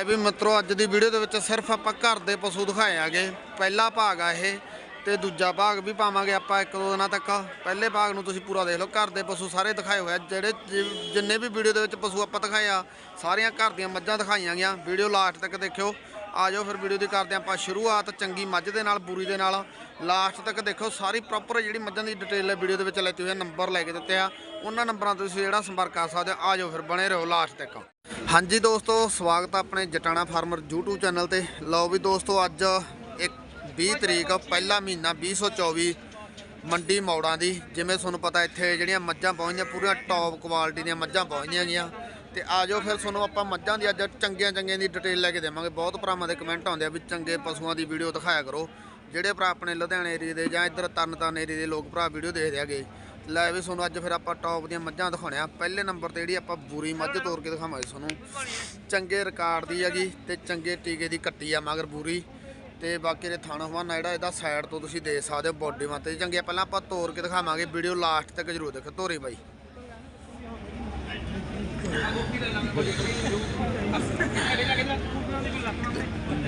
ਐ ਵੀ ਮਿੱਤਰੋ, ਅੱਜ ਦੀ ਵੀਡੀਓ ਦੇ ਵਿੱਚ ਸਿਰਫ ਆਪਾਂ ਘਰ ਦੇ ਪਸ਼ੂ ਦਿਖਾਏ ਆਗੇ। ਪਹਿਲਾ ਭਾਗ ਆ ਇਹ ਤੇ ਦੂਜਾ ਭਾਗ ਵੀ ਪਾਵਾਂਗੇ ਆਪਾਂ ਇੱਕ ਦੋ ਦਿਨਾਂ ਤੱਕ। ਪਹਿਲੇ ਭਾਗ ਨੂੰ ਤੁਸੀਂ ਪੂਰਾ ਦੇਖ ਲਓ, ਘਰ ਦੇ ਪਸ਼ੂ ਸਾਰੇ ਦਿਖਾਏ ਹੋਏ ਆ। ਜਿਹੜੇ ਜਿ- ਜਿੰਨੇ ਵੀ ਵੀਡੀਓ ਦੇ ਵਿੱਚ ਪਸ਼ੂ ਆਪਾਂ ਦਿਖਾਏ ਆ, ਸਾਰੀਆਂ ਘਰ ਦੀਆਂ ਮੱਝਾਂ ਦਿਖਾਈਆਂ ਗਈਆਂ। ਵੀਡੀਓ ਲਾਸਟ ਤੱਕ ਦੇਖਿਓ। ਆ ਜਾਓ ਫਿਰ ਵੀਡੀਓ ਦੀ ਕਰਦੇ ਆਪਾਂ ਸ਼ੁਰੂਆਤ, ਚੰਗੀ ਮੱਝ ਦੇ ਨਾਲ, ਬੂਰੀ ਦੇ ਨਾਲ। ਲਾਸਟ ਤੱਕ ਦੇਖੋ, ਸਾਰੀ ਪ੍ਰੋਪਰ ਜਿਹੜੀ ਮੱਝਾਂ ਦੀ ਡਿਟੇਲ ਹੈ, ਵੀਡੀਓ ਦੇ ਵਿੱਚ ਲੈਤੀ ਹੋਈ ਹੈ ਨੰਬਰ ਲੈ ਕੇ ਦਿੱਤੇ ਆ। ਉਹਨਾਂ ਨੰਬਰਾਂ ਤੋਂ ਤੁਸੀਂ ਜਿਹੜਾ ਸੰਪਰਕ ਕਰ ਸਕਦੇ ਹੋ। ਆ ਜਾਓ ਫਿਰ ਬਣੇ ਰਹੋ ਲਾਸਟ ਤੱਕ। ਹਾਂਜੀ ਦੋਸਤੋ, ਸਵਾਗਤ ਆ ਆਪਣੇ ਜਟਾਣਾ ਫਾਰਮਰ YouTube ਚੈਨਲ ਤੇ। ਲਓ ਵੀ ਦੋਸਤੋ, ਅੱਜ ਇੱਕ 20 ਤਰੀਕ, ਪਹਿਲਾ ਮਹੀਨਾ 2024 ਮੰਡੀ ਮੌੜਾਂ ਦੀ। ਜਿਵੇਂ ਤੁਹਾਨੂੰ ਪਤਾ, ਇੱਥੇ ਜਿਹੜੀਆਂ ਮੱਝਾਂ ਪਹੁੰਚੀਆਂ, ਪੂਰੀਆਂ ਟੌਪ ਕੁਆਲਿਟੀ ਦੀਆਂ ਮੱਝਾਂ ਪਹੁੰਚਦੀਆਂ ਗਈਆਂ। ਤੇ ਆ ਜਾਓ ਫਿਰ ਤੁਹਾਨੂੰ ਆਪਾਂ ਮੱਝਾਂ ਦੀ ਅੱਜ ਚੰਗੀਆਂ ਚੰਗੀਆਂ ਦੀ ਡਿਟੇਲ ਲੈ ਕੇ ਦੇਵਾਂਗੇ। ਬਹੁਤ ਭਰਾਵਾਂ ਦੇ ਕਮੈਂਟ ਆਉਂਦੇ ਆ ਵੀ ਚੰਗੇ ਪਸ਼ੂਆਂ ਦੀ ਵੀਡੀਓ ਦਿਖਾਇਆ ਕਰੋ। ਜਿਹੜੇ ਭਰਾ ਆਪਣੇ ਲੁਧਿਆਣੇ ਏਰੀਏ ਦੇ ਜਾਂ ਇੱਧਰ ਤਰਨਤਾਰਨ ਏਰੀਏ ਦੇ ਲੋਕ ਭਰਾ ਵੀਡੀਓ ਦੇਖਦੇ ਆਗੇ ਲੈ ਵੀ ਤੁਹਾਨੂੰ ਅੱਜ ਫਿਰ ਆਪਾਂ ਟੌਪ ਦੀਆਂ ਮੱਝਾਂ ਦਿਖਾਉਣੇ ਆ। ਪਹਿਲੇ ਨੰਬਰ ਤੇ ਜਿਹੜੀ ਆਪਾਂ ਬੂਰੀ ਮੱਝ ਤੋਰ ਕੇ ਦਿਖਾਵਾਂਗੇ ਤੁਹਾਨੂੰ। ਚੰਗੇ ਰਿਕਾਰਡ ਦੀ ਹੈਗੀ ਤੇ ਚੰਗੇ ਟੀਕੇ ਦੀ ਕੱਟੀ ਆ ਮਗਰ ਬੂਰੀ। ਤੇ ਬਾਕੀ ਦੇ ਥਾਣਾ ਹਵਾਨਾ ਜਿਹੜਾ, ਇਹਦਾ ਸਾਈਡ ਤੋਂ ਤੁਸੀਂ ਦੇਖ ਸਕਦੇ ਹੋ ਬੋਡੀ ਮਾਤੇ ਚੰਗੇ, ਪਹਿਲਾਂ ਆਪਾਂ ਤੋਰ ਕੇ ਦਿਖਾਵਾਂਗੇ। ਵੀਡੀਓ ਲਾਸਟ ਤੱਕ ਜਰੂਰ ਦੇਖੋ ਤੋਰੀ ਬਾਈ।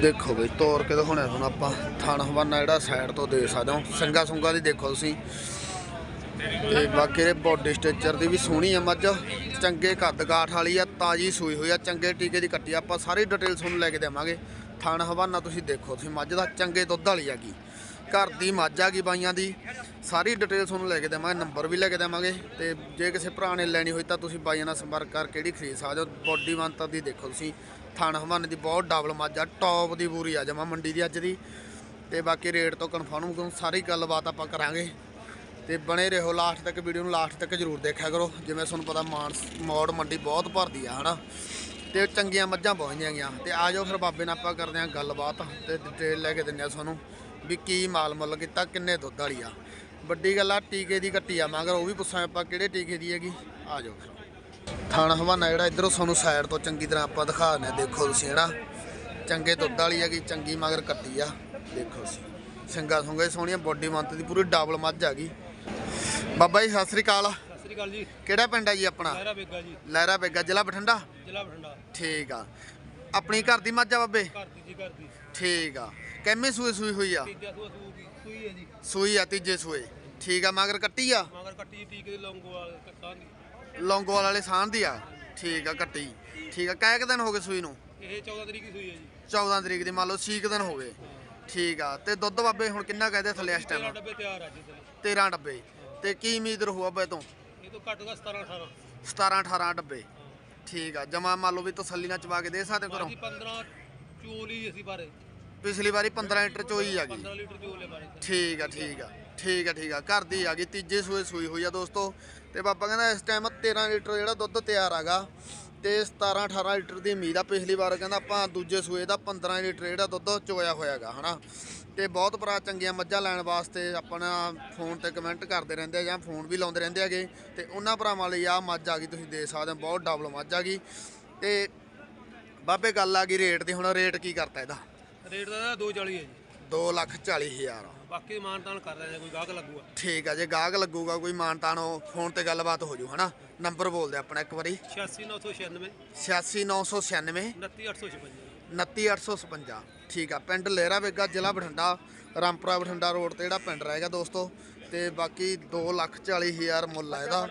ਦੇਖੋ ਬਈ, ਤੋਰ ਕੇ ਦਿਖਾਉਣਾ ਹੁਣ ਆਪਾਂ। ਥਾਣਾ ਹਵਾਨਾ ਜਿਹੜਾ ਸਾਈਡ ਤੋਂ ਦੇ ਸਕਦੇ ਹੋ। ਸੰਗਾ ਸੁੰਗਾ ਦੀ ਦੇਖੋ ਤੁਸੀਂ। ਤੇ ਬਾਕੀ ਦੇ ਬੋਡੀ ਸਟ੍ਰਕਚਰ ਦੀ ਵੀ ਸੋਹਣੀ ਆ ਮੱਝ। ਚੰਗੇ ਕੱਦ ਕਾਠ ਵਾਲੀ ਆ, ਤਾਜੀ ਸੂਈ ਹੋਈ ਆ। ਚੰਗੇ ਟੀਕੇ ਦੀ ਕੱਟੀ ਆਪਾਂ ਸਾਰੀ ਡਿਟੇਲ ਤੁਹਾਨੂੰ ਲੈ ਕੇ ਦੇਵਾਂਗੇ। ਥਣ ਹਵਾਨਾ ਤੁਸੀਂ ਦੇਖੋ ਤੁਸੀਂ, ਮੱਝ ਦਾ ਚੰਗੇ ਦੁੱਧ ਵਾਲੀ ਹੈਗੀ ਘਰ ਦੀ ਮੱਝ ਆ ਗਈ ਬਾਈਆਂ ਦੀ, ਸਾਰੀ ਡਿਟੇਲ ਤੁਹਾਨੂੰ ਲੈ ਕੇ ਦੇਵਾਂਗੇ ਨੰਬਰ ਵੀ ਲੈ ਕੇ ਦੇਵਾਂਗੇ ਤੇ ਜੇ ਕਿਸੇ ਭਰਾ ਨੇ ਲੈਣੀ ਹੋਈ ਤਾਂ ਤੁਸੀਂ ਬਾਈਆਂ ਨਾਲ ਸੰਪਰਕ ਕਰਕੇ ਕਿਹੜੀ ਖਰੀਦ ਸਕਦੇ ਹੋ। ਬੋਡੀ ਮੰਤਰ ਦੀ ਦੇਖੋ ਤੁਸੀਂ, ਥਣ ਹਵਾਨੇ ਦੀ ਬਹੁਤ ਡਬਲ ਮੱਝ ਆ ਟੌਪ ਦੀ ਪੂਰੀ ਆ ਜਮਾ ਮੰਡੀ ਦੀ ਅੱਜ ਦੀ। ਤੇ ਬਾਕੀ ਰੇਟ ਤੋਂ ਕਨਫਰਮ ਸਾਰੀ ਗੱਲਬਾਤ ਆਪਾਂ ਕਰਾਂਗੇ। ਤੇ ਬਣੇ ਰਹੋ ਲਾਸਟ ਤੱਕ ਵੀਡੀਓ ਨੂੰ ਲਾਸਟ ਤੱਕ ਜਰੂਰ ਦੇਖਿਆ ਕਰੋ, ਜਿਵੇਂ ਤੁਹਾਨੂੰ ਪਤਾ ਮਾਨਸ, ਮੌੜ ਮੰਡੀ ਬਹੁਤ ਭਰਦੀ ਆ, ਹਨਾ। ਤੇ ਚੰਗੀਆਂ ਮੱਝਾਂ ਪਹੁੰਚੀਆਂ ਗਈਆਂ ਤੇ ਆ ਜਾਓ ਫਿਰ ਬਾਬੇ ਨਾਲ ਆਪਾਂ ਕਰਦੇ ਆਂ ਗੱਲਬਾਤ ਤੇ ਡਿਟੇਲ ਲੈ ਕੇ ਦਿੰਦੇ ਆ ਤੁਹਾਨੂੰ। ਵੀ ਕੀ ਮਾਲ ਮੁੱਲ ਕੀਤਾ ਕਿੰਨੇ ਦੁੱਧ ਵਾਲੀ ਆ। ਵੱਡੀ ਗੱਲ ਆ ਟੀਕੇ ਦੀ ਕੱਟੀ ਆ ਮਗਰ ਉਹ ਵੀ ਪੁੱਛਾਂ ਆਪਾਂ ਕਿਹੜੇ ਟੀਕੇ ਦੀ ਹੈਗੀ। ਆ ਜਾਓ ਥਾਣਾ ਹਵਾਨਾ ਜਿਹੜਾ ਇਧਰੋਂ ਤੁਹਾਨੂੰ ਸਾਈਡ ਤੋਂ ਚੰਗੀ ਤਰ੍ਹਾਂ ਆਪਾਂ ਦਿਖਾ ਦਿੰਦੇ ਦੇਖੋ ਤੁਸੀਂ ਹਨਾ ਚੰਗੇ ਦੁੱਧ ਵਾਲੀ ਹੈਗੀ ਚੰਗੀ ਮਗਰ ਕੱਟੀ ਆ। ਦੇਖੋ ਤੁਸੀਂ। ਸਿੰਗਾ ਸੁੰਗਾ ਸੋਹਣੀਆਂ ਬੋਡੀ ਮੰਤ ਦੀ ਪੂਰੀ ਡਬਲ ਮੱਝ ਆ ਗਈ। ਬਾਬਾ ਜੀ ਸਤਿ ਸ੍ਰੀ ਅਕਾਲ। ਸਤਿ ਸ੍ਰੀ ਅਕਾਲ ਜੀ। ਕਿਹੜਾ ਪਿੰਡ ਹੈ ਜੀ ਆਪਣਾ? ਲਹਿਰਾ ਬੇਗਾ ਜੀ। ਲਹਿਰਾ ਬੇਗਾ ਜ਼ਿਲ੍ਹਾ ਬਠਿੰਡਾ? ਜ਼ਿਲ੍ਹਾ ਬਠਿੰਡਾ। ਠੀਕ ਆ। ਆਪਣੀ ਘਰ ਦੀ ਮੱਝ ਆ ਬਾਬੇ? ਘਰ ਦੀ ਜੀ ਘਰ ਦੀ। ਠੀਕ ਆ। ਕਿੰਮੇ ਸੂਏ ਸੂਈ ਹੋਈ ਆ? ਤੀਜਾ ਸੂਆ ਸੂਈ ਸੂਈ ਹੈ ਜੀ। ਸੂਈ ਆ ਤੀਜੇ ਸੂਏ। ਠੀਕ ਆ ਮਗਰ ਕੱਟੀ ਆ? ਮਗਰ ਕੱਟੀ ਟੀਕੇ ਦੇ ਲੌਂਗੋ ਵਾਲੇ ਕੱਟਾਂ ਦੀ। ਲੌਂਗੋਵਾਲ ਵਾਲੇ ਸਾਹ ਦੀ ਆ? ਠੀਕ ਆ ਕੱਟੀ। ਠੀਕ ਆ ਕਾਇਕ ਦਿਨ ਹੋ ਗਏ ਸੂਈ ਨੂੰ? ਇਹ 14 ਤਰੀਕ ਦੀ ਸੂਈ ਹੈ ਜੀ। 14 ਤਰੀਕ ਦੀ ਮੰਨ ਲਓ 6 ਦਿਨ ਹੋ ਗਏ। ਠੀਕ ਆ ਤੇ ਦੁੱਧ ਬਾਬੇ ਹੁਣ ਕਿੰਨਾ ਕਹਦੇ ਥੱਲੇ ਇਸ ਟਾਈਮ ਡੱਬੇ ਤਿਆਰ ਆ ਜੀ ਤੇ 13 ਡੱਬੇ। ਤੇ ਕੀ ਉਮੀਦ ਰਹੂ ਬਾਬੇ ਤੋਂ? ਇਹ ਤੋਂ ਘੱਟ ਦਾ 17 18 17 18 ਡੱਬੇ। ਠੀਕ ਆ ਜਮਾ ਮੰਨ ਲਓ ਵੀ ਤਸੱਲੀ ਨਾਲ ਚਵਾ ਕੇ ਦੇ ਸਕਦੇ ਕਰੋ ਬਾਕੀ 15 ਚੋਲੀ ਅਸੀਂ ਬਾਰੇ। ਪਿਛਲੀ ਵਾਰੀ 15 ਲੀਟਰ ਚੋਈ ਆ ਗਈ 15 ਲੀਟਰ ਚੋਲੇ ਬਾਰੇ। ਠੀਕ ਆ ਠੀਕ ਆ ਠੀਕ ਆ ਠੀਕ ਆ। ਘਰ ਦੀ ਆ ਗਈ ਤੀਜੇ ਸੂਏ ਸੂਈ ਹੋਈ ਆ ਦੋਸਤੋ। ਤੇ ਬਾਬਾ ਕਹਿੰਦਾ ਇਸ ਟਾਈਮ 13 ਲੀਟਰ ਜਿਹੜਾ ਦੁੱਧ ਤਿਆਰ ਆਗਾ ਤੇ 17 18 ਲੀਟਰ ਦੀ ਉਮੀਦ ਆ। ਪਿਛਲੀ ਵਾਰ ਕਹਿੰਦਾ ਆਪਾਂ ਦੂਜੇ ਸੂਏ ਦਾ 15 ਲੀਟਰ ਜਿਹੜਾ ਦੁੱਧ ਚੋਇਆ ਹੋਇਆਗਾ ਹਨਾ। ਤੇ ਬਹੁਤ ਭਰਾ ਚੰਗੀਆਂ ਮੱਝਾਂ ਲੈਣ ਵਾਸਤੇ ਆਪਣਾ ਫੋਨ ਤੇ ਕਮੈਂਟ ਕਰਦੇ ਰਹਿੰਦੇ ਆ ਜਾਂ ਫੋਨ ਵੀ ਲਾਉਂਦੇ ਰਹਿੰਦੇ ਹੈਗੇ। ਤੇ ਉਹਨਾਂ ਭਰਾਵਾਂ ਲਈ ਆ ਮੱਝ ਆ ਗਈ ਤੁਸੀਂ ਦੇਖ ਸਕਦੇ ਹੋ ਬਹੁਤ ਡਬਲ ਮੱਝ ਆ ਗਈ। ਤੇ ਬਾਬੇ ਗੱਲ ਆ ਗਈ ਰੇਟ ਦੀ ਹੁਣ ਰੇਟ ਕੀ ਕਰਤਾ ਇਹਦਾ? ਰੇਟ ਦਾ 240 ਹੈ ਜੀ। 2 ਲੱਖ 40 ਹਜ਼ਾਰ। ਬਾਕੀ ਮਾਨਤਾਨ ਕਰ ਰਹੇ ਨੇ ਕੋਈ ਗਾਹਕ ਲੱਗੂਗਾ। ਠੀਕ ਆ ਜੇ ਗਾਹਕ ਲੱਗੂਗਾ ਕੋਈ ਮਾਨਤਾਨ ਉਹ ਫੋਨ ਤੇ ਗੱਲਬਾਤ ਹੋ ਜੂ ਹਨਾ? ਨੰਬਰ ਬੋਲ ਦੇ ਆਪਣਾ ਇੱਕ ਵਾਰੀ। 86996 86996 29856 29855 ਠੀਕ ਆ ਪਿੰਡ ਲਹਿਰਾ ਬੇਗਾ ਜ਼ਿਲ੍ਹਾ ਬਠਿੰਡਾ ਰਾਮਪੁਰਾ ਬਠਿੰਡਾ ਰੋਡ ਤੇ ਜਿਹੜਾ ਪਿੰਡ ਰਹੇਗਾ ਦੋਸਤੋ। ਤੇ ਬਾਕੀ 2 ਲੱਖ 40 ਹਜ਼ਾਰ ਮੁੱਲ ਆ ਇਹਦਾ।